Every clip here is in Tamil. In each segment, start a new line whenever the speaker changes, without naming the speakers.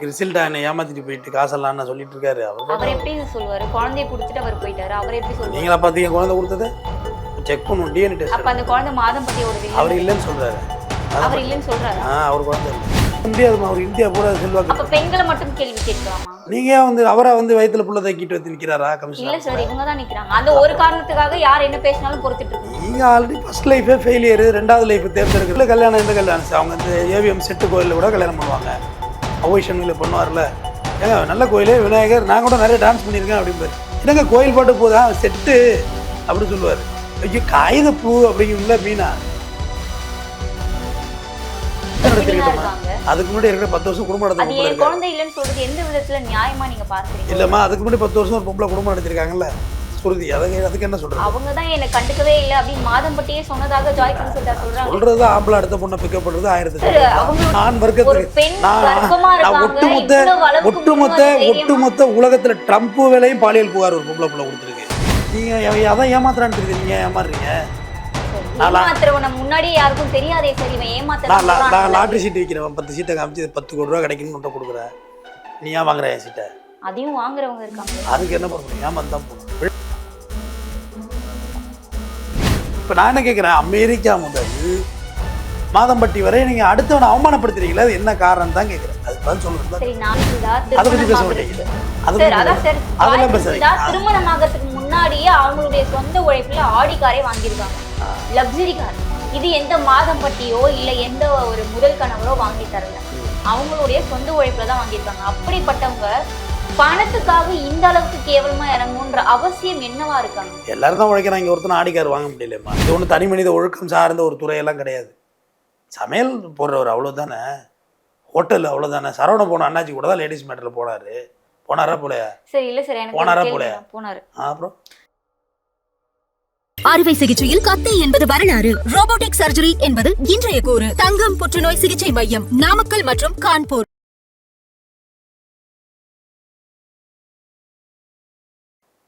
கிறிசில்டா என்னை ஏமாத்திட்டு போயிட்டு காசெல்லாம் நான் சொல்லிட்டு இருக்காரு. அவர்
எப்படி சொல்லுவாரு? குழந்தைய கொடுத்துட்டு அவர் போயிட்டாரு. அவர் எப்படி சொல்லுவாரு?
நீங்களா பார்த்தீங்க குழந்தை கொடுத்தது? செக் பண்ணும் டிஎன்ஏ டெஸ்ட்
அப்ப அந்த குழந்தை மாதம் இல்ல
அவர் இல்லைன்னு சொல்றாரு.
அவர் இல்லைன்னு சொல்றாரு?
ஆ அவர் குழந்தை இல்லை. அவர் இந்தியா பூரா செல்வாக்கு
அப்ப பெண்களை மட்டும் கேள்வி கேட்கலாமா?
நீங்க வந்து அவரா வந்து வயித்துல புள்ள தக்கிட்டு வந்து நிக்கிறாரா
இல்ல
கமிஷனர்
சார் இவங்க தான் நிக்கிறாங்க. அந்த ஒரு காரணத்துக்காக யார் என்ன பேசினாலும் பொறுத்துட்டு இருக்கணும்
நீங்க ஆல்ரெடி ஃபர்ஸ்ட் லைஃபே ஃபெயிலியர் ரெண்டாவது லைஃப் தேர்ந்தெடுக்கல. கல்யாணம் எந்த கல்யாணம். அவங்க இந்த ஏவிஎம் செட்டு கோயிலில் கூட கல்யாணம் பண்ணுவாங்க. அவ்வை பண்ணுவார்ல. ஏங்க நல்ல கோயில் விநாயகர் நான் கூட நிறைய டான்ஸ் பண்ணியிருக்கேன் அப்படிம்பாரு. என்னங்க கோயில் பாட்டு போதா? செட்டு அப்படி சொல்லுவார். ஐயோ காகித பூ அப்படிங்கும்ல மீனா. அதுக்கு முன்னாடி இருக்கிற பத்து வருஷம் குடும்பம் நடத்த
அது
பொம்பளை
என்
இருக்கு
குழந்தை இல்லைன்னு சொல்றது எந்த விதத்துல நியாயமா நீங்க பாக்குறீங்க?
இல்லைம்மா அதுக்கு முன்னாடி பத்து வருஷம் ஒரு பொம்பளை குடும்பம் நடத்திருக்காங்கல்ல. சுருதி அதுக்கு அதுக்கு என்ன சொல்றது?
அவங்க தான் என்னை கண்டுக்கவே இல்லை அப்படின்னு மாதம் பட்டியே சொன்னதாக ஜாய் கன்சல்டா சொல்றாங்க.
சொல்றது ஆம்பளை அடுத்த பொண்ணை பிக்கப் பண்றது ஆயிரத்தி நான் வர்க்கத்துக்கு நான் ஒட்டுமொத்த ஒட்டுமொத்த ஒட்டுமொத்த உலகத்துல ட்ரம்ப் வேலையும் பாலியல் புகார் ஒரு பொம்பளை புள்ள கொடுத்துருக்கு. நீங்க அதான் ஏமாத்துறான்னு தெரியுது. நீங்க ஏமாறுறீங்க? லாட்ரி சீட் விற்கிறேன் பத்து சீட்டை காமிச்சு பத்து கோடி ரூபா கிடைக்குன்னு கொடுக்குறேன். நீ ஏன் வாங்குற என் சீட்டை?
அதையும் வாங்குறவங்க இருக்காங்க.
அதுக்கு என்ன பண்ண முடியும்? ஏமாந்து தான் போகணும். இப்போ நான் என்ன கேட்குறேன் அமெரிக்கா முதல் மாதம்பட்டி வரை நீங்கள் அடுத்தவனை அவமானப்படுத்துறீங்களா? அது என்ன காரணம் தான் கேட்குறேன் அது பதில்
நான்குதா
அதை பற்றி பேச
திருமணமாகிறதுக்கு
மாட்டீங்க அதை
சார்
பத்தி
அதான் சார்
அதெல்லாம்
ஜாய்
பேசாதீங்க.
கன்சல்டா திருமணமாகறதுக்கு முன்னாடியே அவங்களுடைய சொந்த உழைப்புல ஆடி காரே வாங்கியிருக்காங்க லக்ஸரி கார் இது எந்த மாதம் பட்டியோ இல்ல எந்த ஒரு முதல் கணவரோ வாங்கி தரல. அவங்களுடைய சொந்த உழைப்புல தான் வாங்கியிருக்காங்க. அப்படிப்பட்டவங்க பணத்துக்காக இந்த அளவுக்கு கேவலமா இறங்குன்ற அவசியம் என்னவா இருக்காங்க
எல்லாரும் தான் உழைக்கிறாங்க. ஒருத்தனை ஆடிக்கார் வாங்க முடியலம்மா. இது ஒன்றும் தனி மனித ஒழுக்கம் சார்ந்த ஒரு துறையெல்லாம் கிடையாது. சமையல் போடுறவர் அவ்வளோதானே ஹோட்டல் அவ்வளோதானே சரவண போன அண்ணாச்சி கூட தான் லேடிஸ் மேட்டரில் போனாரு. போனாரா போலையா?
சரி இல்ல சார் எனக்கு
போனாரா போலையா?
போனாரு.
அப்புறம்?
அறுவை சிகிச்சையில் கத்தை என்பது வரலாறு. ரோபோட்டிக் சர்ஜரி என்பது இன்றைய கூறு. தங்கம் புற்றுநோய் சிகிச்சை மையம் நாமக்கல் மற்றும் கான்பூர்.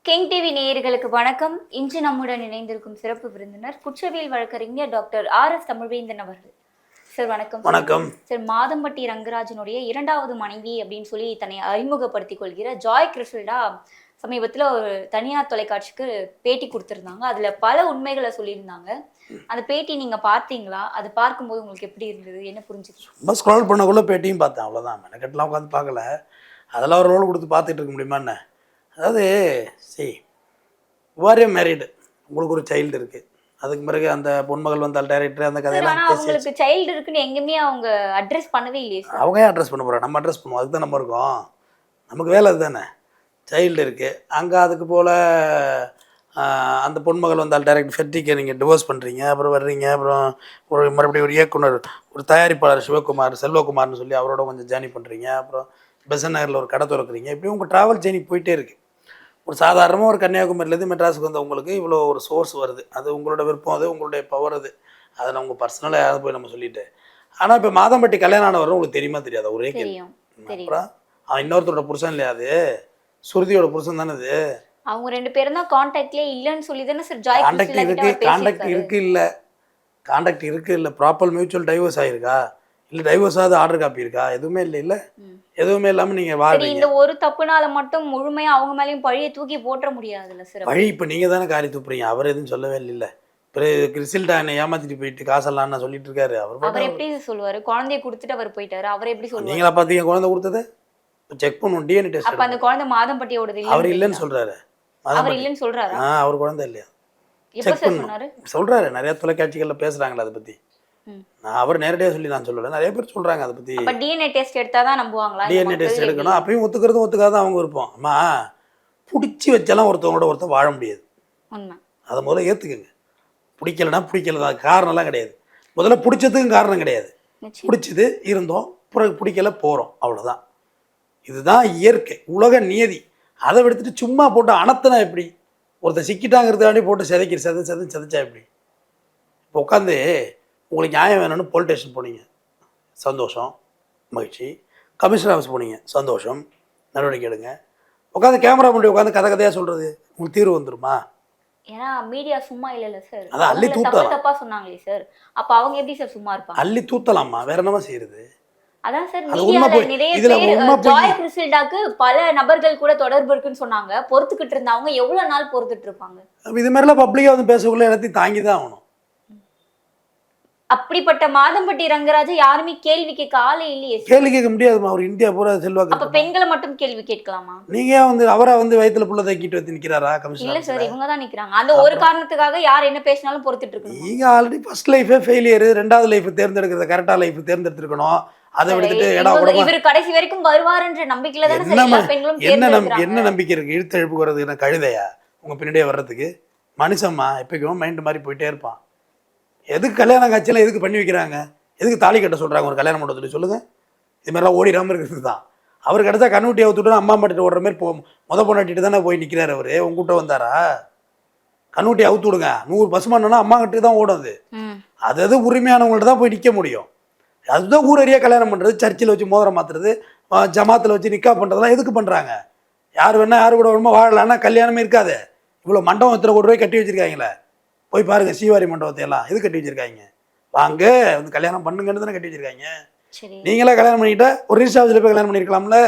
கிங் டிவி நேயர்களுக்கு வணக்கம். இன்று நம்முடன் இணைந்திருக்கும் சிறப்பு விருந்தினர் குற்றவியல் வழக்கறிஞர் டாக்டர் ஆர் எஸ் தமிழ்வேந்தன் அவர்கள். சார் வணக்கம்.
வணக்கம்.
சார் மாதம்பட்டி ரங்கராஜனுடைய இரண்டாவது மனைவி அப்படின்னு சொல்லி தன்னை அறிமுகப்படுத்திக் கொள்கிற ஜாய் கிறிஸ்டல்டா சமீபத்தில் ஒரு தனியார் தொலைக்காட்சிக்கு பேட்டி கொடுத்துருந்தாங்க. அதில் பல உண்மைகளை சொல்லியிருந்தாங்க. அந்த பேட்டி நீங்கள் பார்த்தீங்களா? அது பார்க்கும்போது உங்களுக்கு எப்படி இருந்தது? என்ன புரிஞ்சுது?
ரொம்ப ஸ்க்ரால் பண்ணக்குள்ள பேட்டியும் பார்த்தேன். அவ்வளோதான் மெனக்கெட்டலாம் உட்காந்து பார்க்கல. அதெல்லாம் ஒரு ரோல் கொடுத்து பார்த்துட்டு இருக்க முடியுமா என்ன? அதாவது சரி வாரியம் மேரிடு உங்களுக்கு ஒரு சைல்டு இருக்குது அதுக்கு பிறகு அந்த பொன்மகள் வந்தால் டைரக்டர் அந்த கதையெல்லாம்
அவங்களுக்கு சைல்டு இருக்குன்னு எங்கேயுமே அவங்க அட்ரஸ் பண்ணவே இல்லையே
அவங்க ஏன் அட்ரஸ் பண்ண போகிறோம் நம்ம அட்ரஸ் பண்ணுவோம். அதுக்கு தான் நம்ம இருக்கோம். நமக்கு வேலை அதுதானே. சைல்டு இருக்குது அங்கே அதுக்கு போல் அந்த பொன்மகள் வந்தால் டைரக்ட் ஃபெட்டிக்கு நீங்கள் டிவோர்ஸ் பண்ணுறீங்க அப்புறம் வர்றீங்க. அப்புறம் ஒரு மறுபடியும் ஒரு இயக்குனர் ஒரு தயாரிப்பாளர் சிவகுமார் செல்வகுமார்னு சொல்லி அவரோட கொஞ்சம் ஜேர்னி பண்ணுறீங்க அப்புறம் பெசன் நகரில் ஒரு கடை திறக்கிறீங்க. இப்படி உங்கள் ட்ராவல் ஜேர்னி போயிட்டே இருக்குது ஒரு சாதாரணமாக ஒரு கன்னியாகுமரியிலேருந்து மெட்ராஸுக்கு வந்தவங்களுக்கு இவ்வளோ ஒரு சோர்ஸ் வருது. அது உங்களோட விருப்பம் அது உங்களுடைய பவர் அது. அதை நம்ம பர்சனலாக யாரும் போய் நம்ம சொல்லிட்டு ஆனால் இப்போ மாதம்பட்டி கல்யாணம் ஆனவரும் உங்களுக்கு தெரியுமா? தெரியாதா. ஒரே கேள்வி. அப்புறம் அவன் இன்னொருத்தரோட புருஷன் இல்லையா அது? சுருதியோட புருஷன் தானே அது?
அவங்க ரெண்டு பேரும் தான் கான்டாக்ட்லயே இல்லைன்னு சொல்லி தானே சார் ஜாய்
கான்டாக்ட் இருக்கு. கான்டாக்ட்
பேசியிருக்காரு.
இருக்கு இல்லை. கான்டாக்ட் இருக்கு இல்லை. ப்ராப்பர் மியூச்சுவல் டைவர்ஸ் ஆயிருக்கா? இல்லை டைவர்ஸ் ஆகுது ஆர்டர் காப்பி இருக்கா? எதுவுமே இல்லை இல்லை. எதுவுமே இல்லாமல் நீங்கள்
சரி
வாழ்றீங்க.
இந்த ஒரு தப்புனால மட்டும் முழுமையா அவங்க மேலயும் பழிய தூக்கி போட்டுற முடியாதுல்ல சார்
வழி இப்போ நீங்கள் தானே காரி துப்புறீங்க. அவர் எதுவும் சொல்லவே இல்லை பிறகு கிறிசில்டா என்னை ஏமாத்திட்டு போயிட்டு காசெல்லாம் நான் சொல்லிட்டு இருக்காரு. அவர்
அவர்
பாட்டு
எப்படி சொல்லுவாரு? குழந்தைய கொடுத்துட்டு அவர் போயிட்டாரு. அவர் எப்படி சொல்லுவாரு?
நீங்களா பார்த்தீங்க குழந்தை கொடுத்தது? செக் பண்ணுவோம் டிஎன்ஏ
அப்ப
டெஸ்ட்
அந்த குழந்தை மாதம் பட்டியோடது
அவர் இல்லைன்னு சொல்றாரு.
அவர் இல்லைன்னு சொல்றாரா?
ஆ அவர் குழந்தை இல்லையா? பண்ணணும்.
சொன்னாரு?
சொல்றாரு நிறைய தொலைக்காட்சிகளில் பேசுறாங்களே அதை பத்தி. நான் அவர் நேரடியாக சொல்லி நான் சொல்லலை. நிறைய பேர் சொல்றாங்க அதை பத்தி.
அப்ப டிஎன்ஏ டெஸ்ட் எடுத்தாதான் நம்புவாங்களா? இந்த
டிஎன்ஏ டெஸ்ட்? எடுக்கணும். அப்பயும் ஒத்துக்கிறதும் ஒத்துக்காத அவங்க விருப்பம் அம்மா பிடிச்சி வச்சாலாம் ஒருத்தவங்களோட ஒருத்தன் வாழ முடியாது. அதை முதல்ல ஏற்றுக்குங்க பிடிக்கலனா பிடிக்கல. தான் காரணம்லாம் கிடையாது. முதல்ல பிடிச்சதுக்கும் காரணம் கிடையாது. பிடிச்சது இருந்தோம். பிறகு பிடிக்கல போகிறோம் அவ்வளோதான் இதுதான் இயற்கை உலக நியதி. அதை எடுத்துட்டு சும்மா போட்டு அனத்தினா எப்படி? ஒருத்தன் சிக்கிட்டாங்கிறதுக்காண்டி போட்டு சிதைக்கிற செத செத செதைச்சா எப்படி? இப்போ உட்காந்து உங்களுக்கு நியாயம் வேணும்னு போலீஸ் ஸ்டேஷன் போனீங்க சந்தோஷம் மகிழ்ச்சி. கமிஷனர் ஆஃபீஸ் போனீங்க சந்தோஷம் நடவடிக்கை எடுங்க. உட்காந்து கேமரா முன்னாடி உட்காந்து கதை கதையாக சொல்கிறது உங்களுக்கு தீர்வு வந்துருமா?
ஏன்னா மீடியா சும்மா இல்லைல்ல சார்
அதான் அள்ளி தூத்தலாம்.
தப்பா சொன்னாங்களே சார் அப்ப அவங்க எப்படி சார் சும்மா இருப்பாங்க?
அள்ளி தூத்தலாமா? வேற என்னமா செய்யறது?
அதான் சார் மீடியால நிறைய பேர் ஜாய் கிறிஸ்டல்டாக்கு பல நபர்கள் கூட தொடர்பு இருக்குன்னு சொன்னாங்க. பொறுத்துக்கிட்டு இருந்தவங்க எவ்வளவு நாள் பொறுத்துட்டு இருப்பாங்க?
இது மாதிரிலாம் பப்ளிக்காக வந்து பேசக்குள்ள எல்லாத்தையும் தாங்கி தான் ஆகணும்.
அப்படிப்பட்ட மாதம்பட்டி ரங்கராஜ யாருமே கேள்வி கேட்க ஆளே இல்லையே.
கேள்வி கேட்க முடியாதுமா அவர் இந்தியா பூரா செல்வாக்கு
அப்ப
இருக்கு.
பெண்களை மட்டும் கேள்வி கேட்கலாமா?
நீங்க வந்து அவரா வந்து வயித்துல புள்ள தக்கிட்டு வந்து நிக்கிறாரா
இல்ல
கமிஷனர்
சார் இவங்க தான் நிக்கிறாங்க. அந்த ஒரு காரணத்துக்காக யார் என்ன பேசினாலும் பொறுத்துட்டு இருக்கணும்.
நீங்க ஆல்ரெடி ஃபர்ஸ்ட் லைஃபே ஃபெயிலியர் ரெண்டாவது லைஃப் தேர்ந்தெடுக்கிறத கரெக்டா லைஃப் தேர்ந்தெடுத்திருக்கணும். அதை
இவங்க-
உடம்பா
இவர் கடைசி வரைக்கும் வருவாருன்ற நம்பிக்கையில தானே பெண்களும்
என்ன என்ன நம்பிக்கை இருக்கு? இழுத்து எழுப்பு வர்றதுக்கு என்ன கழுதையா? உங்க பின்னாடியே வர்றதுக்கு? மனுஷம்மா எப்பயும் மைண்ட் மாதிரி போயிட்டே இருப்பான். எதுக்கு கல்யாணம் காட்சியெல்லாம் எதுக்கு பண்ணி வைக்கிறாங்க? எதுக்கு தாலி கட்ட சொல்றாங்க ஒரு கல்யாணம் பண்ண சொல்லி சொல்லுங்க. இது மாதிரிலாம் ஓடிடாம இருக்கிறது தான் அவர் கிடச்சா கண்ணுட்டி அவுத்துட்டு அம்மா மாட்டிட்டு ஓடுற மாதிரி போ முத பொண்டாட்டிட்டு தானே போய் நிற்கிறாரு அவரு. உங்ககிட்ட வந்தாரா? கண்ணுட்டி அவுத்து விடுங்க. நூறு பசுமானா அம்மா கிட்ட தான் ஓடும் அது. அது அது உரிமையானவங்கள்ட்ட தான் போய் நிற்க முடியும். அதுதான் ஊரறியா கல்யாணம் பண்ணுறது சர்ச்சில் வச்சு மோதிரம் மாற்றுறது ஜமாத்தில் வச்சு நிக்கா பண்ணுறதெல்லாம் எதுக்கு பண்ணுறாங்க யார் வேணா யார் கூட வேணுமோ வாழலான்னா கல்யாணமே இருக்காது. இவ்வளோ மண்டபம் எத்தனை கோடி ரூபாய் கட்டி வச்சிருக்காங்களே? போய் பாருங்க சீவாரி மண்டபத்தை எல்லாம் எது கட்டி வச்சிருக்காங்க? வாங்க வந்து கல்யாணம் பண்ணுங்கன்னு தானே கட்டி வச்சிருக்காங்க.
சரி.
நீங்களே கல்யாணம் பண்ணிக்கிட்டா ஒரு ரிஜிஸ்டர் ஆஃபீஸில் போய் கல்யாணம் பண்ணியிருக்கலாம்ல?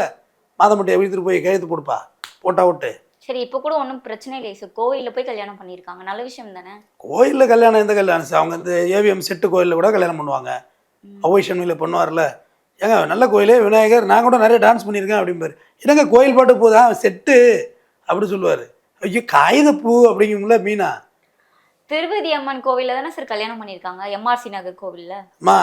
மாதமட்டியை வீட்டுக்கு போய் கையெழுத்து போடுப்பா போட்டா விட்டு
சரி இப்ப கூட ஒண்ணும் பிரச்சனை இல்லை சார் கோயில்ல போய் கல்யாணம் பண்ணிருக்காங்க நல்ல விஷயம் தானே?
கோயிலில் கல்யாணம் எந்த கல்யாணம்? சார் அவங்க இந்த ஏவிஎம் செட்டு கோயிலில் கூட கல்யாணம் பண்ணுவாங்க. அவ்வை சண்மையில் பண்ணுவார்ல. ஏங்க நல்ல கோயிலே விநாயகர் நான் கூட நிறைய டான்ஸ் பண்ணியிருக்கேன் அப்படிம்பாரு. என்னங்க கோயில் பாட்டு போதா செட்டு அப்படி சொல்லுவார். ஐயோ காகிதப்பூ அப்படிங்கும்ல மீனா.
திருப்பதி அம்மன் கோவில்ல தானே சார் கல்யாணம் பண்ணிருக்காங்க எம்ஆர்சி நகர் கோவில்ல?
அம்மா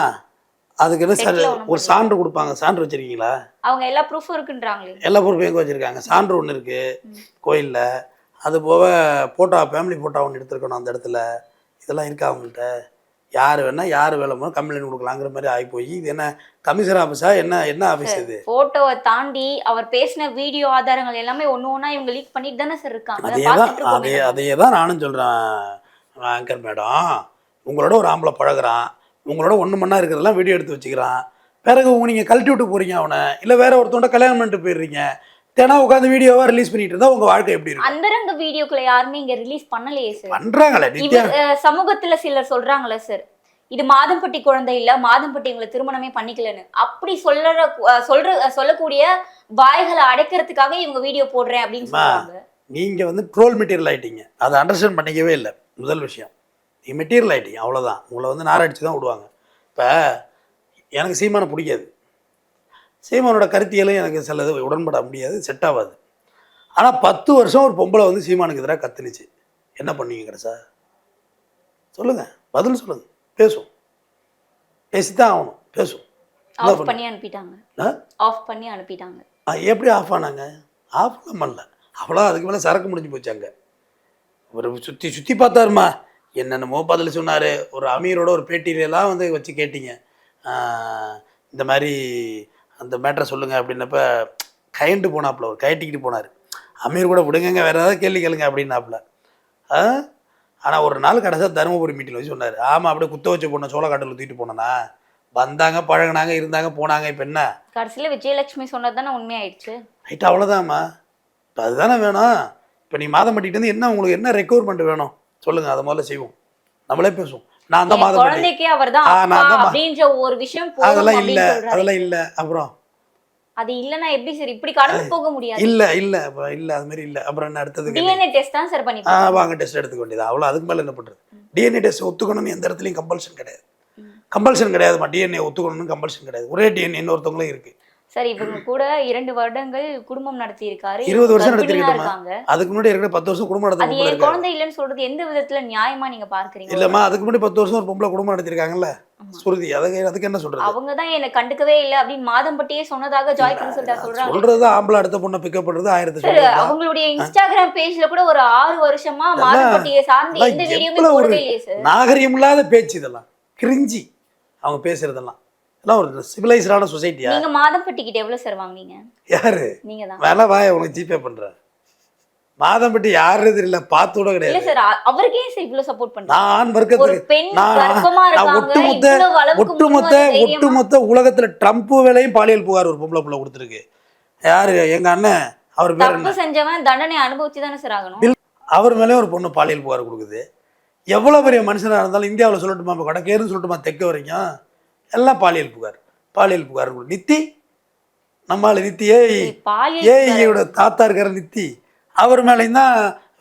அதுக்கு என்ன சார் ஒரு சான்று கொடுப்பாங்க. சான்று வச்சிருக்கீங்களா?
அவங்க எல்லா ப்ரூஃபும் இருக்குன்றாங்களே.
எல்லா எங்கே வச்சுருக்காங்க? சான்று ஒன்று இருக்குது கோயிலில். அது போக ஃபோட்டோ ஃபேமிலி ஃபோட்டோ ஒன்று எடுத்துருக்கணும் அந்த இடத்துல. இதெல்லாம் இருக்கா அவங்கள்ட்ட யார் வேணால் யார் வேலை கம்ப்ளைண்ட் கொடுக்கலாங்கிற மாதிரி ஆகி போய் இது என்ன கமிஷனர் ஆஃபீஸா என்ன என்ன ஆஃபீஸ் இது?
போட்டோவை தாண்டி அவர் பேசின வீடியோ ஆதாரங்கள் எல்லாமே ஒண்ணு ஒண்ணா இவங்க லீக் பண்ணிட்டு தானே சார் இருக்காங்க.
அதே தான் அதே தான் நானும் சொல்கிறேன் ஆங்கர் மேடம். உங்களோட ஒரு ஆம்பளை பழகுறான். உங்களோட ஒன்று மணி இருக்கிறதெல்லாம் வீடியோ எடுத்து வச்சுக்கிறான். பிறகு உங்க நீங்கள் கழட்டி விட்டு போகிறீங்க அவனை. இல்லை வேற ஒருத்தவன்ட்ட கல்யாணம் பண்ணிட்டு போயிடுறீங்க. தினம் உட்காந்து வீடியோவாக ரிலீஸ் பண்ணிட்டு இருந்தால் உங்கள் வாழ்க்கை எப்படி இருக்கும்?
அந்தரங்க வீடியோக்களை யாருமே இங்க ரிலீஸ் பண்ணலையே சார் அஹ், சமூகத்துல சிலர் சொல்றாங்களே சார் இது மாதம்பட்டி குழந்தை இல்ல மாதம்பட்டி உங்களை திருமணமே பண்ணிக்கலன்னு. அப்படி சொல்ற சொல்ற சொல்லக்கூடிய வாய்களை அடைக்கிறதுக்காக இவங்க வீடியோ போடுறேன் அப்படின்னு. சொல்றாங்க.
நீங்கள் வந்து ட்ரோல் மெட்டீரியல் ஆயிட்டீங்க. அதை அண்டர்ஸ்டாண்ட் பண்ணிக்கவே இல்லை. முதல் விஷயம். நீங்கள் மெட்டீரியல் ஆயிட்டீங்க. அவ்வளோதான் உங்களை வந்து நாரடிச்சு தான் விடுவாங்க. இப்போ எனக்கு சீமானை பிடிக்காது. சீமானோட கருத்தியலும் எனக்கு சிலது உடன்பட முடியாது. செட் ஆகாது. ஆனால் பத்து வருஷம் ஒரு பொம்பளை வந்து சீமானுக்கு எதிராக கத்துனுச்சு. என்ன பண்ணீங்க கடைசா சொல்லுங்கள் பதில் சொல்லுங்கள் பேசும் பேசித்தான் ஆகணும். பேசும்
ஆஃப்
பண்ண-
அனுப்பிட்டாங்க? ஆஃப் பண்ணி அனுப்பிட்டாங்க.
எப்படி ஆஃப் ஆனாங்க? ஆஃப்லாம் பண்ணல. அவ்வளோ அதுக்கு மேலே சரக்கு முடிஞ்சு போச்சு அங்கே. ஒரு சுற்றி சுற்றி பார்த்தாருமா. என்னென்னமோ பதில் சொன்னார். ஒரு அமீரோட ஒரு பேட்டியிலலாம் வந்து வச்சு கேட்டீங்க. இந்த மாதிரி அந்த மேட்ரை சொல்லுங்கள் அப்படின்னப்ப கயண்டு போனாப்புல ஒரு கயட்டிக்கிட்டு போனார். அமீர் கூட விடுங்கங்க வேறு ஏதாவது கேள்வி கேளுங்க அப்படின்னாப்புல. ஆனால் ஒரு நாள் கடைசியாக தருமபுரி மீட்டில் வச்சு சொன்னார். ஆமாம் அப்படியே குத்த வச்ச பொண்ணை சோளக்காட்டில் தூக்கிட்டு போனேன்னா வந்தாங்க பழகுனாங்க இருந்தாங்க போனாங்க இப்போ என்ன?
கடைசியில விஜயலட்சுமி சொன்னது தானே உண்மையாயிடுச்சு.
ரைட் அவ்வளோதாம்மா இப்போ அதுதானே வேணும். இப்போ நீ மாதம் வந்து என்ன உங்களுக்கு என்ன ரெக்யூர்மெண்ட் வேணும்? சொல்லுங்கள் அதை முதல்ல செய்வோம். நம்மளே பேசுவோம். நான் தான்
என்
மாதம்
குழந்தைக்கே அவர் தான்
நான் தான் மா-
அப்படின்ற ஒரு விஷயம்
அதெல்லாம் இல்லை. அதெல்லாம் இல்லை அப்புறம்?
அது இல்லனா எப்படி சார்? இப்படி கடந்து போக முடியாது.
இல்லை இல்லை இல்லை அது மாதிரி இல்லை. அப்புறம் என்ன அடுத்தது?
டிஎன்ஏ டெஸ்ட் தான் சார் பண்ணி
ஆ வாங்க டெஸ்ட் எடுத்துக்க வேண்டியது. அவ்வளோ அதுக்கு மேலே என்ன பண்ணுறது டிஎன்ஏ டெஸ்ட் ஒத்துக்கணும்னு எந்த இடத்துலையும் கம்பல்ஷன் கிடையாது. கம்பல்ஷன் கிடையாதுமா டிஎன்ஏ ஒத்துக்கணும்னு கம்பல்ஷன் கிடையாது. ஒரே டிஎன்ஏ இன்னொருத்தவங்களும் இருக்குது
சார் இவங்க கூட இரண்டு வருடங்கள் குடும்பம் நடத்தி இருக்காரு
இருபது வருஷம்
இருக்காங்க.
அதுக்கு முன்னாடி இருக்கிற பத்து வருஷம் குடும்பம் நடத்த
அது குழந்தை இல்லைன்னு சொல்றது எந்த விதத்துல நியாயமா நீங்க பார்க்கறீங்க?
இல்லைம்மா அதுக்கு முன்னாடி பத்து வருஷம் ஒரு பொம்பளை குடும்பம் நடத்திருக்காங்கல்ல சுருதி அதுக்கு அதுக்கு என்ன சொல்கிறது
அவங்க தான் என்னை கண்டுக்கவே இல்லை அப்படின்னு மாதம்பட்டியே சொன்னதாக ஜாய் கிரிசல்டா சொல்றாங்க.
சொல்றது ஆம்பளை அடுத்த பொண்ணை பிக்கப் பண்றது ஆயிரத்தி சொல்றது
அவங்களுடைய இன்ஸ்டாகிராம் பேஜ்ல கூட ஒரு ஆறு வருஷமா மாதம்பட்டியை சார்ந்து எந்த வீடியோமே போடவே இல்லையே சார்
நாகரிகம் இல்லாத பேச்சு இதெல்லாம். கிரிஞ்சி அவங்க பேசுறதெல்லாம். இதெல்லாம் ஒரு சிவிலைஸ்டான சொசைட்டியா
நீங்க கிட்ட எவ்வளவு சார் வாங்குனீங்க
யாரு?
நீங்க தான்
வேலை வாய உனக்கு ஜிபே பண்றேன் மாதம்பட்டி யாருன்னு தெரியல பார்த்து கூட
இல்ல
கிடையாது
சார் அவருக்கே சார் இவ்வளவு சப்போர்ட் பண்றாங்க.
நான் வர்க்கத்துக்கு நான் ஒட்டுமொத்த ஒட்டுமொத்த ஒட்டுமொத்த உலகத்துல ட்ரம்ப் வேலையும் பாலியல் புகார் ஒரு பொம்பளை புள்ள கொடுத்துருக்கு. யாரு? எங்க அண்ணன். அவர்
தப்பு செஞ்சவன் தண்டனை அனுபவிச்சு தானே சார் ஆகணும்
அவர் மேலே ஒரு பொண்ணு பாலியல் புகார் கொடுக்குது. எவ்வளோ பெரிய மனுஷனாக இருந்தாலும் இந்தியாவில் சொல்லட்டுமா? இப்போ வடக்கேருன்னு சொல்லட்டுமா? தெற்க வரைக்கும். எல்லாம் பாலியல் புகார். பாலியல் புகார் நித்தி நம்மால் நித்தி ஏஐ ஏஐயோட தாத்தா இருக்கிற நித்தி அவர் மேலேயும் தான்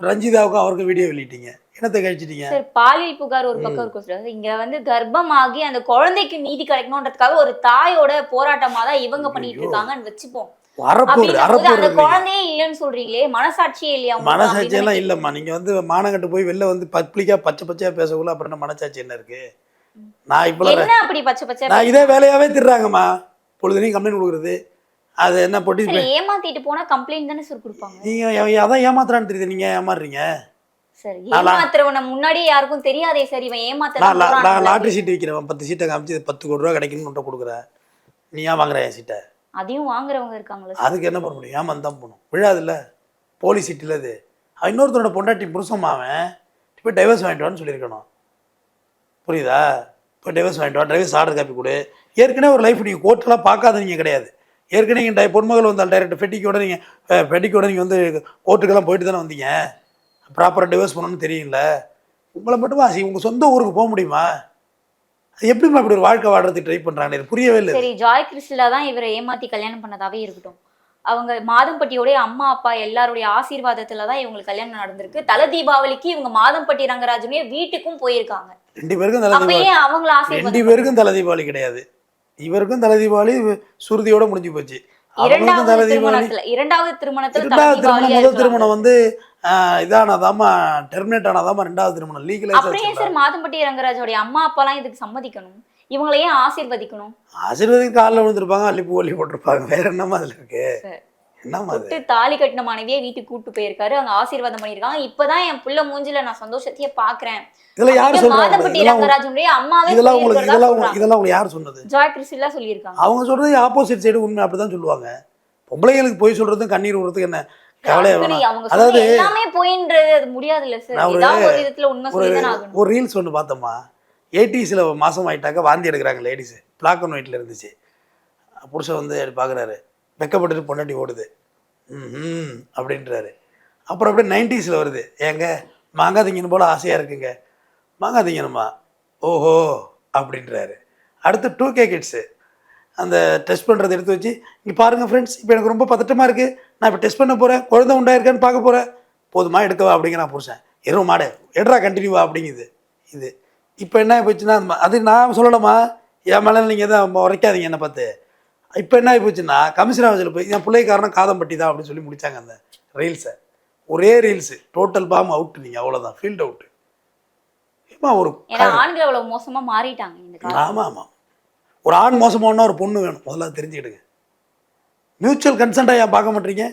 ரஞ்சிதாவுக்கும் அவருக்கும் வீடியோ வெளியிட்டீங்க. என்னத்தை கழிச்சிட்டீங்க?
சார் பாலியல் புகார் ஒரு பக்கம் இருக்கும் சார். இங்க வந்து கர்ப்பமாகி அந்த குழந்தைக்கு நீதி கிடைக்கணுன்றதுக்காக ஒரு தாயோட போராட்டமா தான் இவங்க பண்ணிட்டு இருக்காங்கன்னு வச்சுப்போம். அந்த குழந்தையே இல்லைன்னு சொல்றீங்களே மனசாட்சியே இல்லையா
மனசாட்சியெல்லாம் இல்லைம்மா. நீங்கள் வந்து மானங்கட்டு போய் வெளில வந்து பப்ளிக்காக பச்சை பச்சையாக பேசக்குள்ள அப்புறம் மனசாட்சி என்ன இருக்கு? நான் இப்போ நான் இதே வேலையாவே திட்டுறாங்கம்மா. பொழுதுனையும் கம்ப்ளைண்ட் கொடுக்குறது. அது என்ன பொட்டி
ஏமாத்திட்டு போனா கம்ப்ளைண்ட் தானே சார் கொடுப்பாங்க.
நீங்கள் அதான் ஏமாத்துறான்னு தெரியுது. நீங்கள் ஏமாறுறீங்க.
சார் ஏமாத்துறவன முன்னாடியே யாருக்கும் தெரியாதே சார் இவன்
நான் லா- நான்
ஏமாத்த
லாட்ரி சீட் விற்கிறேன் பத்து சீட்டை காமிச்சு பத்து கோடி ரூபா கிடைக்குன்னு உன்ட்ட கொடுக்குறேன் நீ ஏன் வாங்குற என் சீட்டை
அதையும் வாங்குறவங்க இருக்காங்களா
அதுக்கு என்ன பண்ண முடியும்? ஏமாந்து தான் போகணும். விழாதுல்ல. போலி சீட்டில் அது. அவன் இன்னொருத்தனோட பொண்டாட்டி புருஷன் அவன். இப்போ டைவர்ஸ் வாங்கிட்டு வான்னு சொல்லியிருக்கணும். புரியுதா? இப்போ டிவைஸ் வாங்கிட்டு வா டிவைஸ் ஆர்டர் காப்பி கொடு. ஏற்கனவே ஒரு லைஃப் நீங்கள் கோர்ட்டெல்லாம் பார்க்காதீங்க கிடையாது. ஏற்கனவே நீங்கள் டை பொன்மகள் வந்தால் டைரக்ட் ஃபெட்டிக்கோட நீங்கள் ஃபெட்டிக்கோட நீங்கள் வந்து கோர்ட்டுக்கெல்லாம் போயிட்டு தானே வந்தீங்க? ப்ராப்பராக டிவோர்ஸ் பண்ணணும்னு தெரியுங்கள உங்களை மட்டுமா உங்கள் சொந்த ஊருக்கு போக முடியுமா? அது எப்படிம்மா இப்படி ஒரு வாழ்க்கை வாடுறதுக்கு ட்ரை பண்ணுறாங்க இது புரியவே இல்லை.
சரி ஜாய் கிறிஸ்டில் தான் இவரை ஏமாற்றி கல்யாணம் பண்ணதாவே இருக்கட்டும். அவங்க மாதம்பட்டியோடைய அம்மா அப்பா எல்லாருடைய ஆசீர்வாதத்துல தான் இவங்களுக்கு கல்யாணம் நடந்திருக்கு. தல தீபாவளிக்கு இவங்க மாதம்பட்டி ரங்கராஜனுடைய வீட்டுக்கும் போயிருக்காங்க.
ரெண்டு பேருக்கும் தலை
ஏன் அவங்கள
ரெண்டு பேருக்கும் தலை தீபாவளி கிடையாது. இவருக்கும் தலை தீபாவளி சுருதியோட முடிஞ்சு போச்சு.
இரண்டாவது
தலை தீபாவளி
திருமணத்துல இரண்டாவது
திருமணம் வந்து இதானதாமா டெர்மினேட் ஆனதாமா ரெண்டாவது திருமணம்.
சார் மாதம்பட்டி ரங்கராஜோடைய அம்மா அப்பாலாம் இதுக்கு சம்மதிக்கணும். இவங்களை ஏன் ஆசீர்வதிக்கணும்?
ஆசீர்வாதம் காலில் விழுந்திருப்பாங்க அள்ளி அள்ளி போட்டிருப்பாங்க. வேற என்னமா அதுல இருக்கு?
விட்டு தாலி கட்டின மனைவியே வீட்டுக்கு கூட்டு போயிருக்காரு அங்க ஆசீர்வாதம் பண்ணிருக்காங்க இப்பதான் என் புள்ள மூஞ்சில நான் சந்தோஷத்தையே பாக்குறேன்.
இதெல்லாம் யார் சொல்றாங்க?
ரங்கராஜனுடைய அம்மாவே
இதெல்லாம் உங்களுக்கு இதெல்லாம் உங்க-
சொல்றாங்க.
இதெல்லாம் உங்களுக்கு யார் சொன்னது?
ஜாய் கிறிஸ்டிலா சொல்லியிருக்காங்க.
அவங்க சொல்றது ஆப்போசிட் சைடு உண்மை அப்படிதான் சொல்லுவாங்க. பொம்பளைங்களுக்கு போய் சொல்றதும் கண்ணீர் விடுறதுக்கு என்ன அதாவது
எல்லாமே போயின்றது அது முடியாதுல்ல சார்
ஒரு- ரீல்ஸ் ஒன்று பார்த்தோம்மா. எயிட்டிஸில் மாதம் ஆயிட்டாக்க வாந்தி எடுக்கிறாங்க லேடிஸு பிளாக் அண்ட் ஒயிட்டில் இருந்துச்சு. புருஷன் வந்து பார்க்குறாரு வெக்கப்பட்டுட்டு பொண்டாட்டி ஓடுது. ம் அப்படின்றாரு. அப்புறம் அப்படியே நைன்டிஸில் வருது. ஏங்க மாங்காய் திங்கணும் போல் ஆசையாக இருக்குங்க. மாங்காய் திங்கணுமா? ஓஹோ அப்படின்றாரு. அடுத்து டூ கே கிட்ஸு அந்த டெஸ்ட் பண்ணுறதை எடுத்து வச்சு இங்கே பாருங்கள் ஃப்ரெண்ட்ஸ் இப்போ எனக்கு ரொம்ப பதட்டமாக இருக்குது நான் இப்போ டெஸ்ட் பண்ண போகிறேன் குழந்தை உண்டாயிருக்கான்னு பார்க்க போகிறேன் போதுமா எடுக்கவா அப்படிங்கிறான் புருஷன். எருவ மாடு எடுறா கண்டினியூவா அப்படிங்குது. இது. இப்போ என்ன போச்சுன்னா அது நான் சொல்லலாமா என் மேலே நீங்கள் தான் உரைக்காதீங்க என்னை பார்த்து. இப்போ என்ன ஆகி போச்சுன்னா கமிஷன் ஆஃபீஸில் போய் என் பிள்ளை காரணம் காதம்பட்டி தான் அப்படின்னு சொல்லி முடிச்சாங்க அந்த ரீல்ஸை ஒரே ரீல்ஸு டோட்டல் பாம் அவுட் நீங்கள் அவ்வளோதான் ஃபீல்ட் அவுட்டு ஏமா ஒரு
ஆண்கள் அவ்வளவு மோசமா மாறிட்டாங்க
ஆமாம் ஆமாம் ஒரு ஆண் மோசமானா ஒரு பொண்ணு வேணும் முதல்ல தெரிஞ்சுக்கிடுங்க. மியூச்சுவல் கன்சென்ட்டாக ஏன் பார்க்க மாட்டீங்க?